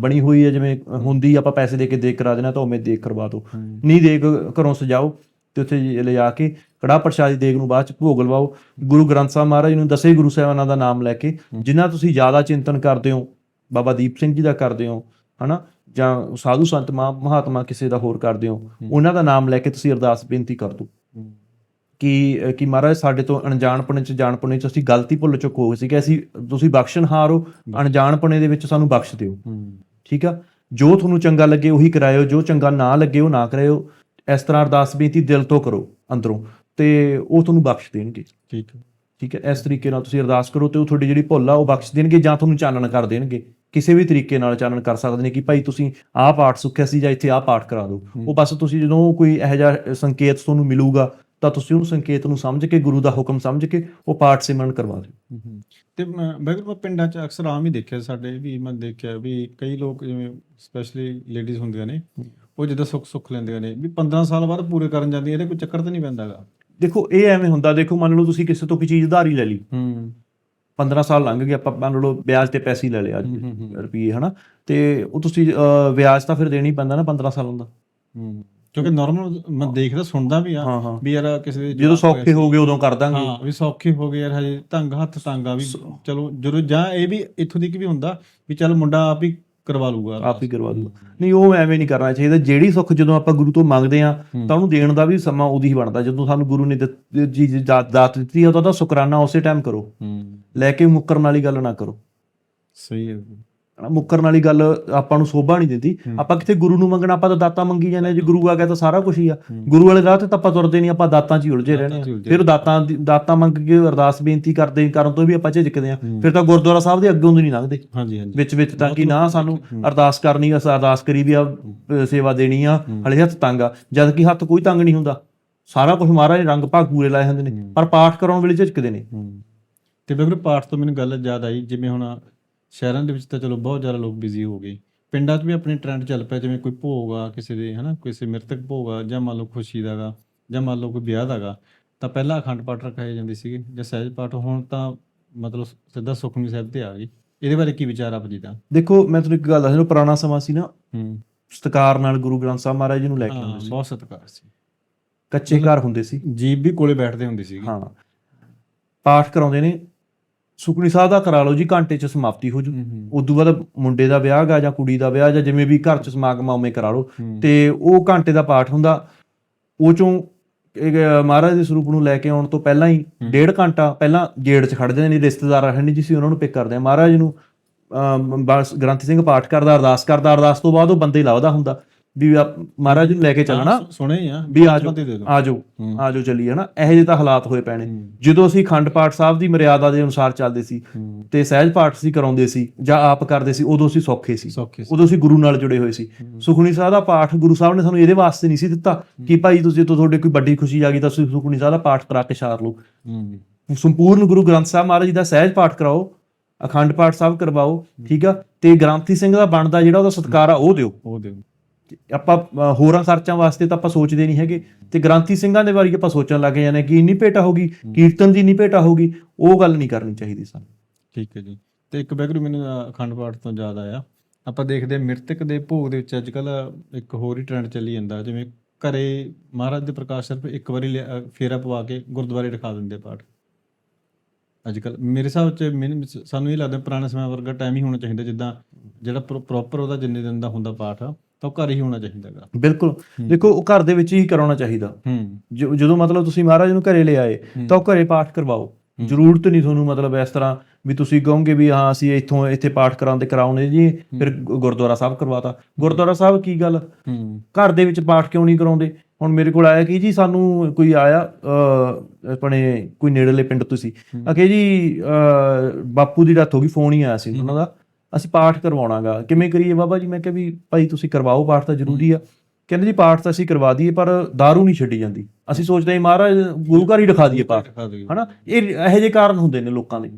ਬਣੀ ਹੋਈ ਹੈ ਜਿਵੇਂ ਹੁੰਦੀ ਆਪਾਂ ਪੈਸੇ ਦੇ ਕੇ ਦੇਗ ਕਰਾ ਦੇਣਾ ਤਾਂ ਉਵੇਂ ਦੇਗ ਕਰਵਾ ਦਿਓ। ਨਹੀਂ ਦੇਗ ਘਰੋਂ ਸਜਾਓ ਤੇ ਉੱਥੇ ਜੀ ਲਿਜਾ ਕੇ ਕੜਾ ਪ੍ਰਸ਼ਾਦੀ ਦੇਗ ਨੂੰ ਬਾਅਦ ਚ ਭੋਗ ਲਵਾਓ। ਗੁਰੂ ਗ੍ਰੰਥ ਸਾਹਿਬ ਮਹਾਰਾਜ ਨੂੰ ਦਸੇ ਗੁਰੂ ਸਾਹਿਬਾਨਾਂ ਦਾ ਨਾਮ ਲੈ ਕੇ ਜਿਨ੍ਹਾਂ ਤੁਸੀਂ ਜ਼ਿਆਦਾ ਚਿੰਤਨ ਕਰਦੇ ਹੋ ਬਾਬਾ ਦੀਪ ਸਿੰਘ ਜੀ ਦਾ ਕਰਦੇ ਹੋ ਹਨਾ? ਜਾਂ ਸਾਧੂ ਸੰਤ ਮਹਾ- ਮਹਾਤਮਾ ਕਿਸੇ ਦਾ ਹੋਰ ਕਰਦੇ ਹੋ ਉਹਨਾਂ ਦਾ ਨਾਮ ਲੈ ਕੇ ਤੁਸੀਂ ਅਰਦਾਸ ਬੇਨਤੀ ਕਰ ਦਿਓ। ਕਿ ਕਿ ਮਹਾਰਾਜ ਸਾਡੇ ਤੋਂ ਅਣਜਾਣਪੁਣੇ ਚ ਜਾਣਪੁਣੇ ਚ ਅਸੀਂ ਗਲਤੀ ਭੁੱਲ ਚੁੱਕ ਹੋ ਗਏ ਸੀ ਕਿ ਅਸੀਂ ਤੁਸੀਂ ਬਖਸ਼ਣਹਾਰ ਹੋ। ਅਣਜਾਣਪੁਣੇ ਦੇ ਵਿੱਚ ਸਾਨੂੰ ਬਖਸ਼ ਦਿਓ। ਠੀਕ ਆ? ਜੋ ਤੁਹਾਨੂੰ ਚੰਗਾ ਲੱਗੇ ਉਹੀ ਕਰਾਇਓ ਜੋ ਚੰਗਾ ਨਾ ਲੱਗੇ ਉਹ ਨਾ ਕਰਾਇਓ। ਇਸ ਤਰ੍ਹਾਂ ਅਰਦਾਸ ਬੇਨਤੀ ਦਿਲ ਤੋਂ ਕਰੋ ਅੰਦਰੋਂ। ਤੇ ਉਹ ਤੁਹਾਨੂੰ ਬਖਸ਼ ਦੇਣਗੇ। ਠੀਕ ਹੈ। ਠੀਕ ਹੈ? ਇਸ ਤਰੀਕੇ ਨਾਲ ਤੁਸੀਂ ਅਰਦਾਸ ਕਰੋ ਤੇ ਉਹ ਤੁਹਾਡੀ ਜਿਹੜੀ ਭੁੱਲ ਆ ਉਹ ਬਖਸ਼ ਦੇਣਗੇ ਜਾਂ ਤੁਹਾਨੂੰ ਚਾਨਣ ਕਰ ਦੇਣਗੇ। ਕਿਸੇ ਵੀ ਤਰੀਕੇ ਨਾਲ ਚਾਨਣ ਕਰ ਸਕਦੇ ਨੇ ਕਿ ਭਾਈ ਤੁਸੀਂ ਆਹ ਪਾਠ ਸੁੱਖਿਆ ਸੀ ਜਾਂ ਇੱਥੇ ਆਹ ਪਾਠ ਕਰਾ ਦਿਓ। ਉਹ ਬਸ ਤੁਸੀਂ ਜਦੋਂ ਕੋਈ ਇਹੋ ਜਿਹਾ ਸੰਕੇਤ ਤੁਹਾਨੂੰ ਮਿਲੂਗਾ ਤਾਂ ਤੁਸੀਂ ਉਹਨੂੰ ਸੰਕੇਤ ਨੂੰ ਸਮਝ ਕੇ ਗੁਰੂ ਦਾ ਹੁਕਮ ਸਮਝ ਕੇ ਉਹ ਪਾਠ ਸਿਮਰਨ ਕਰਵਾ ਦਿਓ। ਤੇ ਬੈਗਰ ਪਿੰਡਾਂ 'ਚ ਅਕਸਰ ਆਮ ਹੀ ਦੇਖਿਆ ਸਾਡੇ ਵੀ ਮੈਂ ਦੇਖਿਆ ਵੀ ਕਈ ਲੋਕ ਜਿਵੇਂ ਸਪੈਸ਼ਲੀ ਲੇਡੀਜ਼ ਹੁੰਦੀਆਂ ਨੇ ਉਹ ਜਦੋਂ ਸੁੱਖ ਸੁੱਖ ਲੈਂਦੀਆਂ ਨੇ ਵੀ 15 ਸਾਲ ਬਾਅਦ ਪੂਰੇ ਕਰਨ ਜਾਂਦੀਆਂ ਇਹਦੇ ਕੋਈ ਚੱਕਰ ਤਾਂ ਨਹੀਂ ਪੈਂਦਾਗਾ ਦੇਖੋ ਇਹ ਐਵੇਂ ਹੁੰਦਾ ਦੇਖੋ ਮੰਨ ਲਓ ਤੁਸੀਂ ਕਿਸੇ ਤੋਂ ਕੋਈ ਚੀਜ਼ ਉਧਾਰੀ ਲੈ ਲਈ। ਹੂੰ। 15 ਸਾਲ ਲੰਘ ਗਏ ਆਪਾਂ ਮੰਨ ਲਓ ਵਿਆਜ ਤੇ ਪੈਸੇ ਲੈ ਲਿਆ ਰੁਪਏ ਹਨਾ? ਤੇ ਉਹ ਤੁਸੀਂ ਵਿਆਜ ਤਾਂ ਫਿਰ ਦੇਣੀ ਪੈਂਦਾ ਨਾ 15 ਸਾਲਾਂ ਦਾ। ਹੂੰ। ਕਿਉਂਕਿ ਨਾਰਮਲ ਮੈਂ ਦੇਖਦਾ ਸੁਣਦਾ ਵੀ ਆ ਵੀ ਯਾਰ ਕਿਸੇ ਦੇ ਜਦੋਂ ਸੌਖੇ ਹੋ ਗਏ ਉਦੋਂ ਕਰ ਦਾਂਗੇ। ਹਾਂ ਵੀ ਸੌਖੇ ਹੋ ਗਏ ਯਾਰ ਹਜੇ ਤੰਗ ਹੱਥ ਤੰਗ ਆ ਵੀ ਚਲੋ ਜਦੋਂ ਜਾਂ ਇਹ ਵੀ ਇੱਥੋਂ ਦੀ ਕੀ ਵੀ ਹੁੰਦਾ ਵੀ ਚਲ ਮੁੰਡਾ ਆਪ ਹੀ ਕਰਵਾ ਲੂਗਾ ਆਪ ਹੀ ਕਰਵਾ ਦੂਗਾ ਨਹੀਂ ਉਹ ਐਵੇਂ ਨਹੀਂ ਕਰਨਾ ਚਾਹੀਦਾ। ਜਿਹੜੀ ਸੁੱਖ ਜਦੋਂ ਆਪਾਂ ਗੁਰੂ ਤੋਂ ਮੰਗਦੇ ਆ ਤਾਂ ਉਹਨੂੰ ਦੇਣ ਦਾ ਵੀ ਸਮਾਂ ਉਹਦੀ ਹੀ ਬਣਦਾ। ਜਦੋਂ ਸਾਨੂੰ ਗੁਰੂ ਨੇ ਦਿੱਤ- ਜੀ ਜੀ ਦਾਤ ਦਾਤ ਆ ਤਾਂ ਉਹਦਾ ਸ਼ੁਕਰਾਨਾ ਉਸੇ ਟਾਈਮ ਕਰੋ। ਹੂੰ। ਲੈ ਕੇ ਮੁੱਕਰਨ ਵਾਲੀ ਗੱਲ ਨਾ ਕਰੋ। ਸਹੀ ਹੈ ਮੁੱਕਰਨ ਵਾਲੀ ਗੱਲ ਆਪਾਂ ਨੂੰ ਸੋਭਾ ਨਹੀਂ ਦਿੰਦੀ। ਆਪਾਂ ਕਿਤੇ ਗੁਰੂ ਨੂੰ ਮੰਗਣਾ ਆਪਾਂ ਤਾਂ ਦਾਤਾ ਮੰਗੀ ਜਾਂਦੇ। ਜੇ ਗੁਰੂ ਆ ਗਿਆ ਤਾਂ ਸਾਰਾ ਕੁਝ ਹੀ ਆ। ਗੁਰੂ ਵਾਲੇ ਰਾਹ ਤੇ ਤਾਂ ਆਪਾਂ ਤੁਰਦੇ ਨਹੀਂ ਆਪਾਂ ਦਾਤਾਂ 'ਚ ਹੀ ਉਲਝੇ ਰਹਿੰਦੇ ਆ ਫਿਰ ਦਾਤਾਂ ਦਾਤਾਂ ਮੰਗ ਕੇ ਅਰਦਾਸ ਬੇਨਤੀ ਕਰਦੇ ਕਰਨ ਤੋਂ ਵੀ ਆਪਾਂ ਝਿਜਕਦੇ ਆ ਫਿਰ ਤਾਂ ਗੁਰਦੁਆਰਾ ਸਾਹਿਬ ਦੇ ਅੱਗੋਂ ਦੀ ਨਹੀਂ ਲੰਘਦੇ। ਹਾਂਜੀ ਹਾਂਜੀ। ਵਿੱਚ ਵਿੱਚ ਤਾਂ ਕਿ ਨਾ ਸਾਨੂੰ ਅਰਦਾਸ ਕਰਨੀ ਆ ਅਰਦਾਸ ਕਰੀ ਵੀ ਆ ਸੇਵਾ ਦੇਣੀ ਆ ਹਲੇ ਹੱਥ ਤੰਗ ਆ। ਜਦ ਕਿ ਹੱਥ ਕੋਈ ਤੰਗ ਨਹੀਂ ਹੁੰਦਾ। ਸਾਰਾ ਕੁਝ ਮਹਾਰਾਜ ਨੇ ਰੰਗ ਭਾਗ ਪੂਰੇ ਲਾਏ ਹੁੰਦੇ ਨੇ। ਪਰ ਪਾਠ ਕਰਾਉਣ ਵੇਲੇ ਝਿਜਕਦੇ ਨੇ। ਤੇ ਬਿਲਕੁਲ ਪਾਠ ਤੋਂ ਮੈਨੂੰ ਗੱਲ ਯਾਦ ਆਈ ਜਿਵੇਂ ਹੁਣ ਸ਼ਹਿਰਾਂ ਦੇ ਵਿੱਚ ਤਾਂ ਚਲੋ ਬਹੁਤ ਜ਼ਿਆਦਾ ਲੋਕ ਬਿਜ਼ੀ ਹੋ ਗਏ। ਪਿੰਡਾਂ 'ਚ ਵੀ ਆਪਣੇ ਟ੍ਰੈਂਡ ਚੱਲ ਪਿਆ ਜਿਵੇਂ ਕੋਈ ਭੋਗ ਆ ਕਿਸੇ ਦੇ ਹਨਾ ਕਿਸੇ ਮ੍ਰਿਤਕ ਭੋਗ ਆ ਜਾਂ ਮੰਨ ਲਓ ਖੁਸ਼ੀ ਦਾਗਾ ਜਾਂ ਮੰਨ ਲਓ ਕੋਈ ਵਿਆਹ ਦਾਗਾ ਤਾਂ ਪਹਿਲਾਂ ਅਖੰਡ ਪਾਠ ਰਖਾਏ ਜਾਂਦੇ ਸੀਗੇ ਜਾਂ ਸਹਿਜ ਪਾਠ ਹੁਣ ਤਾਂ ਮਤਲਬ ਸਿੱਧਾ ਸੁਖਮਨੀ ਸਾਹਿਬ ਤੇ ਆ ਗਈ ਇਹਦੇ ਬਾਰੇ ਕੀ ਵਿਚਾਰ ਆਪ ਜੀ ਦਾ? ਦੇਖੋ ਮੈਂ ਤੁਹਾਨੂੰ ਇੱਕ ਗੱਲ ਦੱਸਦਾ ਪੁਰਾਣਾ ਸਮਾਂ ਸੀ ਨਾ ਹੂੰ। ਸਤਕਾਰ ਨਾਲ ਗੁਰੂ ਗ੍ਰੰਥ ਸਾਹਿਬ ਮਹਾਰਾਜ ਜੀ ਨੂੰ ਲੈ ਕੇ ਆਉਂਦੇ ਸੀ। ਬਹੁਤ ਸਤਿਕਾਰ ਸੀ। ਕੱਚੇ ਘਰ ਹੁੰਦੇ ਸੀ। ਜੀਬ ਵੀ ਕੋਲੇ ਬੈਠਦੇ ਹੁੰਦੇ ਸੀਗੇ। ਹਾਂ। ਪਾਠ ਕਰਾਉਂਦੇ ਨੇ ਸੁਖਣੀ ਸਾਹਿਬ ਦਾ ਕਰਾ ਲਓ ਜੀ ਘੰਟੇ ਚ ਸਮਾਪਤੀ ਹੋ ਜੂ। ਉਦੋਂ ਬਾਅਦ ਮੁੰਡੇ ਦਾ ਵਿਆਹ ਗਾ ਜਾਂ ਕੁੜੀ ਦਾ ਵਿਆਹ ਜਾਂ ਜਿਵੇਂ ਵੀ ਘਰ ਚ ਸਮਾਗਮ ਆ ਉਵੇਂ ਕਰਾ ਲਓ। ਤੇ ਉਹ ਘੰਟੇ ਦਾ ਪਾਠ ਹੁੰਦਾ। ਉਹ ਚੋਂ ਮਹਾਰਾਜ ਦੇ ਸਰੂਪ ਨੂੰ ਲੈ ਕੇ ਆਉਣ ਤੋਂ ਪਹਿਲਾਂ ਹੀ ਡੇਢ ਘੰਟਾ ਪਹਿਲਾਂ ਗੇੜ 'ਚ ਖੜ ਜਾਂਦੇ ਨੇ ਰਿਸ਼ਤੇਦਾਰ ਰਹਿਣ ਜੀ ਸੀ ਉਹਨਾਂ ਨੂੰ ਪਿਕ ਕਰਦੇ ਆ। ਮਹਾਰਾਜ ਨੂੰ ਬਸ ਗ੍ਰੰਥੀ ਸਿੰਘ ਪਾਠ ਕਰਦਾ ਅਰਦਾਸ ਕਰਦਾ। ਅਰਦਾਸ ਤੋਂ ਬਾਅਦ ਉਹ ਬੰਦੇ ਲੱਭਦਾ ਹੁੰਦਾ। ਵੀ ਆ ਮਹਾਰਾਜ ਨੂੰ ਲੈ ਕੇ ਚੱਲਣਾ। ਸੁਣੇ ਆ। ਵੀ ਆ ਜਾਓ ਬੰਦੇ ਦੇ ਦਿਓ। ਆ ਜਾਓ ਹੂੰ। ਆ ਜਾਓ ਚੱਲੀਏ ਨਾ ਇਹੋ ਜਿਹੇ ਤਾਂ ਹਾਲਾਤ ਹੋਏ ਪੈਣੇ। ਜਦੋਂ ਅਸੀਂ ਖੰਡ ਪਾਠ ਸਾਹਿਬ ਦੀ ਮਰਿਆਦਾ ਦੇ ਅਨੁਸਾਰ ਚੱਲਦੇ ਸੀ ਤੇ ਸਹਿਜ ਪਾਠ ਸੀ ਕਰਾਉਂਦੇ ਸੀ ਜਾਂ ਆਪ ਕਰਦੇ ਸੀ ਉਦੋਂ ਅਸੀਂ ਸੌਖੇ ਸੀ। ਉਦੋਂ ਅਸੀਂ ਗੁਰੂ ਨਾਲ ਜੁੜੇ ਹੋਏ ਸੀ। ਸੁਖਣੀ ਸਾਹਿਬ ਦਾ ਪਾਠ ਗੁਰੂ ਸਾਹਿਬ ਨੇ ਸਾਨੂੰ ਇਹਦੇ ਵਾਸਤੇ ਨਹੀਂ ਸੀ ਦਿੱਤਾ ਕਿ ਭਾਈ ਤੁਸੀਂ ਤੋਂ ਤੁਹਾਡੇ ਕੋਈ ਵੱਡੀ ਖੁਸ਼ੀ ਆ ਗਈ ਤਾਂ ਤੁਸੀਂ ਸੁਖਣੀ ਸਾਹਿਬ ਦਾ ਪਾਠ ਕਰਾ ਕੇ ਛਾਰ ਲਓ। ਸੰਪੂਰਨ ਗੁਰੂ ਗ੍ਰੰਥ ਸਾਹਿਬ ਮਹਾਰਾਜ ਜੀ ਦਾ ਸਹਿਜ ਪਾਠ ਕਰਾਓ ਅਖੰਡ ਪਾਠ ਸਾਹਿਬ ਕਰਵਾਓ ਠੀਕ ਆ? ਤੇ ਗ੍ਰੰਥੀ ਸਿੰਘ ਦਾ ਬਣਦਾ ਜਿਹੜਾ ਉਹਦਾ ਸਤਕਾਰ ਆ ਉਹ ਦਿਓ। ਉਹ ਦਿਓ। ਆਪਾਂ ਹੋਰਾਂ ਖਰਚਾਂ ਵਾਸਤੇ ਤਾਂ ਆਪਾਂ ਸੋਚਦੇ ਨਹੀਂ ਹੈਗੇ। ਤੇ ਗ੍ਰੰਥੀ ਸਿੰਘਾਂ ਦੇ ਬਾਰੇ ਆਪਾਂ ਸੋਚਣ ਲੱਗ ਜਾਂਦੇ ਕਿ ਇੰਨੀ ਭੇਟਾ ਹੋਗੀ ਕੀਰਤਨ ਦੀ ਇੰਨੀ ਭੇਟਾ ਹੋਗੀ ਉਹ ਗੱਲ ਨਹੀਂ ਕਰਨੀ ਚਾਹੀਦੀ ਸਾਨੂੰ। ਠੀਕ ਹੈ ਜੀ। ਤੇ ਇੱਕ ਬੈਗਰੂ ਮੈਨੂੰ ਅਖੰਡ ਪਾਠ ਤੋਂ ਯਾਦ ਆਇਆ। ਆਪਾਂ ਦੇਖਦੇ ਮ੍ਰਿਤਕ ਦੇ ਭੋਗ ਦੇ ਵਿੱਚ ਅੱਜ ਕੱਲ ਇੱਕ ਹੋਰ ਹੀ ਟ੍ਰੈਂਡ ਚੱਲੀ ਜਾਂਦਾ। ਜਿਵੇਂ ਘਰੇ ਮਹਾਰਾਜ ਦੇ ਪ੍ਰਕਾਸ਼ ਸਿਰਫ ਇੱਕ ਵਾਰੀ ਫੇਰਾ ਪਵਾ ਕੇ ਗੁਰਦੁਆਰੇ ਰਖਾ ਦਿੰਦੇ ਪਾਠ। ਅੱਜ ਕੱਲ ਮੇਰੇ ਹਿਸਾਬ ਚ ਸਾਨੂੰ ਇਹ ਲੱਗਦਾ ਪੁਰਾਣੇ ਸਮੇਂ ਵਰਗਾ ਟਾਈਮ ਹੀ ਹੋਣਾ ਚਾਹੀਦਾ ਜਿੱਦਾਂ ਜਿਹੜਾ ਪ੍ਰੋਪਰ ਉਹਦਾ ਜਿੰਨੇ ਦਿਨ ਦਾ ਹੁੰਦਾ ਪਾਠ ਆ। ਤਾਂ ਉਹ ਘਰ ਹੀ ਹੋਣਾ ਚਾਹੀਦਾਗਾ ਬਿਲਕੁਲ। ਦੇਖੋ ਉਹ ਘਰ ਦੇ ਵਿੱਚ ਹੀ ਕਰਾਉਣਾ ਚਾਹੀਦਾ। ਹੂੰ। ਜਦੋਂ ਮਤਲਬ ਤੁਸੀਂ ਮਹਾਰਾਜ ਨੂੰ ਘਰੇ ਲੈ ਆਏ ਤਾਂ ਉਹ ਘਰੇ ਪਾਠ ਕਰਵਾਓ। ਜ਼ਰੂਰਤ ਨਹੀਂ ਤੁਹਾਨੂੰ ਮਤਲਬ ਇਸ ਤਰ੍ਹਾਂ ਵੀ ਤੁਸੀਂ ਕਹੋਗੇ ਵੀ ਹਾਂ ਅਸੀਂ ਇੱਥੋਂ ਇੱਥੇ ਪਾਠ ਕਰਾਉਂਦੇ ਕਰਾਉਣੇ ਜੀ। ਫਿਰ ਗੁਰਦੁਆਰਾ ਸਾਹਿਬ ਕਰਵਾਤਾ। ਗੁਰਦੁਆਰਾ ਸਾਹਿਬ ਕੀ ਗੱਲ? ਘਰ ਦੇ ਵਿੱਚ ਪਾਠ ਕਿਉਂ ਨਹੀਂ ਕਰਾਉਂਦੇ? ਹੁਣ ਮੇਰੇ ਕੋਲ ਆਇਆ ਕਿ ਜੀ ਸਾਨੂੰ ਕੋਈ ਆਇਆ ਆਪਣੇ ਕੋਈ ਨੇੜਲੇ ਪਿੰਡ ਤੋਂ ਸੀ ਅਕੇ ਜੀ ਬਾਪੂ ਦੀ ਡੈਥ ਹੋ ਗਈ ਫੋਨ ਹੀ ਆਇਆ ਸੀ ਉਹਨਾਂ ਦਾ। ਅਸੀਂ ਪਾਠ ਕਰਵਾਉਣਾਗਾ। ਕਿਵੇਂ ਕਰੀਏ ਬਾਬਾ ਜੀ? ਮੈਂ ਕਿਹਾ ਵੀ ਭਾਈ ਤੁਸੀਂ ਕਰਵਾਓ ਪਾਠ ਤਾਂ ਜ਼ਰੂਰੀ ਆ। ਕਹਿੰਦੇ ਜੀ ਪਾਠ ਤਾਂ ਅਸੀਂ ਕਰਵਾ ਦਈਏ ਪਰ दारू ਨਹੀਂ ਛੱਡੀ ਜਾਂਦੀ। ਅਸੀਂ ਸੋਚਦੇ ਹਾਂ ਮਹਾਰਾਜ ਗੁਰੂ ਘਰ ਹੀ ਰਖਾ ਦਈਏ ਪਾਠ। ਹਨਾ? ਇਹ ਇਹੋ ਜਿਹੇ ਕਾਰਨ ਹੁੰਦੇ ਨੇ ਲੋਕਾਂ ਦੇ।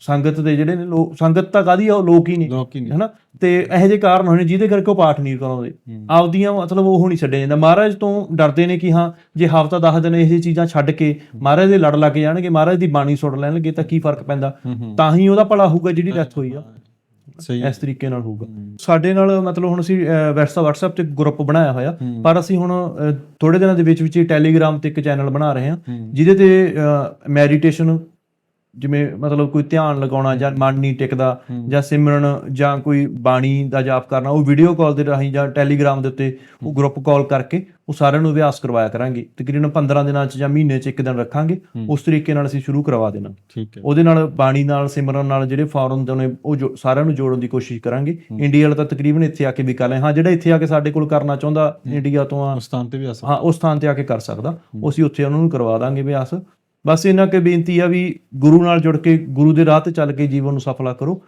ਸੰਗਤ ਦੇ ਜਿਹੜੇ ਨੇ ਲੋਕ ਸੰਗਤ ਤਾਂ ਕਾਦੀ ਆ ਉਹ ਲੋਕ ਹੀ ਨਹੀਂ ਹਨਾ? ਤੇ ਇਹੋ ਜਿਹੇ ਕਾਰਨ ਹੋਣੇ ਜਿਹਦੇ ਕਰਕੇ ਉਹ ਪਾਠ ਨਹੀਂ ਕਰਾਉਂਦੇ। ਆਪਦੀਆਂ ਮਤਲਬ ਉਹ ਨਹੀਂ ਛੱਡਿਆ ਜਾਂਦਾ। ਮਹਾਰਾਜ ਤੋਂ ਡਰਦੇ ਨੇ ਕਿ ਹਾਂ ਜੇ ਹਫਤਾ 10 ਦਿਨ ਇਹ ਜਿਹੀ ਚੀਜ਼ਾਂ ਛੱਡ ਕੇ ਮਹਾਰਾਜ ਦੇ ਲੜ ਲੱਗ ਜਾਣਗੇ ਮਹਾਰਾਜ ਦੀ ਬਾਣੀ ਸੁਣ ਲੈਣਗੇ ਤਾਂ ਕੀ ਫ਼ਰਕ ਪੈਂਦਾ? ਤਾਂ ਹੀ ਉਹਦਾ ਭਲਾ ਹੋਊਗਾ ਜਿਹੜੀ ਡੈਥ ਹੋਈ ਆ। ਸਹੀ ਇਸ ਤਰੀਕੇ ਨਾਲ ਹੋਊਗਾ। ਸਾਡੇ ਨਾਲ ਮਤਲਬ ਹੁਣ ਅਸੀਂ ਵੈਸਾ WhatsApp ਤੇ ਗਰੁੱਪ ਬਣਾਇਆ ਹੋਇਆ। ਪਰ ਅਸੀਂ ਹੁਣ ਥੋੜੇ ਦਿਨਾਂ ਦੇ ਵਿੱਚ ਵਿੱਚ ਟੈਲੀਗ੍ਰਾਮ ਤੇ ਇੱਕ ਚੈਨਲ ਬਣਾ ਰਹੇ ਹਾਂ। ਜਿਹਦੇ ਤੇ ਮੈਡੀਟੇਸ਼ਨ ਜਿਵੇਂ ਮਤਲਬ ਕੋਈ ਧਿਆਨ ਲਗਾਉਣਾ ਜਾਂ ਮਨ ਨਹੀਂ ਟਿਕਦਾ ਜਾਂ ਸਿਮਰਨ ਜਾਂ ਕੋਈ ਬਾਣੀ ਦਾ ਜਾਪ ਕਰਨਾ ਉਹ ਵੀਡੀਓ ਕਾਲ ਦੇ ਰਾਹੀਂ ਜਾਂ ਟੈਲੀਗ੍ਰਾਮ ਦੇ ਉੱਤੇ ਉਹ ਗਰੁੱਪ ਕਾਲ ਕਰਕੇ ਉਹ ਸਾਰਿਆਂ ਨੂੰ ਅਭਿਆਸ ਕਰਵਾਇਆ ਕਰਾਂਗੇ। ਤਕਰੀਬਨ 15 ਦਿਨਾਂ ਚ ਜਾਂ ਮਹੀਨੇ ਚ ਇੱਕ ਦਿਨ ਰੱਖਾਂਗੇ। ਉਸ ਤਰੀਕੇ ਨਾਲ ਅਸੀਂ ਸ਼ੁਰੂ ਕਰਵਾ ਦੇਣਾ। ਠੀਕ ਹੈ। ਉਹਦੇ ਨਾਲ ਬਾਣੀ ਨਾਲ ਸਿਮਰਨ ਨਾਲ ਜਿਹੜੇ ਫਾਰਮ ਦੇ ਨੇ ਉਹ ਸਾਰਿਆਂ ਨੂੰ ਜੋੜਨ ਦੀ ਕੋਸ਼ਿਸ਼ ਕਰਾਂਗੇ। ਇੰਡੀਆ ਵਾਲਾ ਤਾਂ ਤਕਰੀਬਨ ਇੱਥੇ ਆ ਕੇ ਵੀ ਕਰ ਲੈ ਹਾਂ ਜਿਹੜਾ ਇੱਥੇ ਆ ਕੇ ਸਾਡੇ ਕੋਲ ਕਰਨਾ ਚਾਹੁੰਦਾ ਇੰਡੀਆ ਤੋਂ ਆ। ਉਸ ਸਥਾਨ ਤੇ ਵੀ ਆ ਸਕਦਾ। ਹਾਂ ਉਸ ਥਾਂ ਤੇ ਆ ਕੇ ਕਰ ਸਕਦਾ। ਅਸੀਂ ਉੱਥੇ ਉਹਨਾਂ ਨੂੰ ਕਰਵਾ ਦਾਂਗੇ ਅਭਿਆਸ। ਬਸ ਇਹਨਾਂ ਕੇ ਬੇਨਤੀ ਆ ਵੀ ਗੁਰੂ ਨਾਲ ਜੁੜ ਕੇ ਗੁਰੂ ਦੇ ਰਾਹ ਤੇ ਚੱਲ ਕੇ ਜੀਵਨ ਨੂੰ ਸਫਲਾ ਕਰੋ।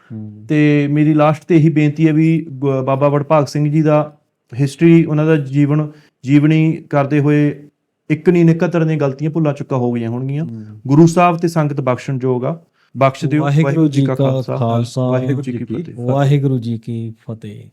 ਤੇ ਮੇਰੀ ਲਾਸਟ ਤੇ ਇਹੀ ਬੇਨਤੀ ਹੈ ਵੀ ਬਾਬਾ ਵਡਭਾਗ ਸਿੰਘ ਜੀ ਦਾ ਹਿਸਟਰੀ ਉਹਨਾਂ ਦਾ ਜੀਵਨ ਜੀਵਨੀ ਕਰਦੇ ਹੋਏ ਇੱਕ ਨਹੀਂ ਨਿਕਤਰ ਦੀਆਂ ਗਲਤੀਆਂ ਭੁੱਲਾ ਚੁੱਕਾ ਹੋ ਗਈਆਂ ਹੋਣਗੀਆਂ। ਗੁਰੂ ਸਾਹਿਬ ਤੇ ਸੰਗਤ ਬਖਸ਼ਣ ਯੋਗ ਆ। ਬਖਸ਼ ਦਿਓ ਵਾਹਿਗੁਰੂ ਜੀ ਕਾ ਖਾਲਸਾ। ਵਾਹਿਗੁਰੂ ਜੀ ਕੀ ਫਤਿਹ। ਵਾਹਿਗੁਰੂ ਜੀ ਕੀ ਫਤਿਹ।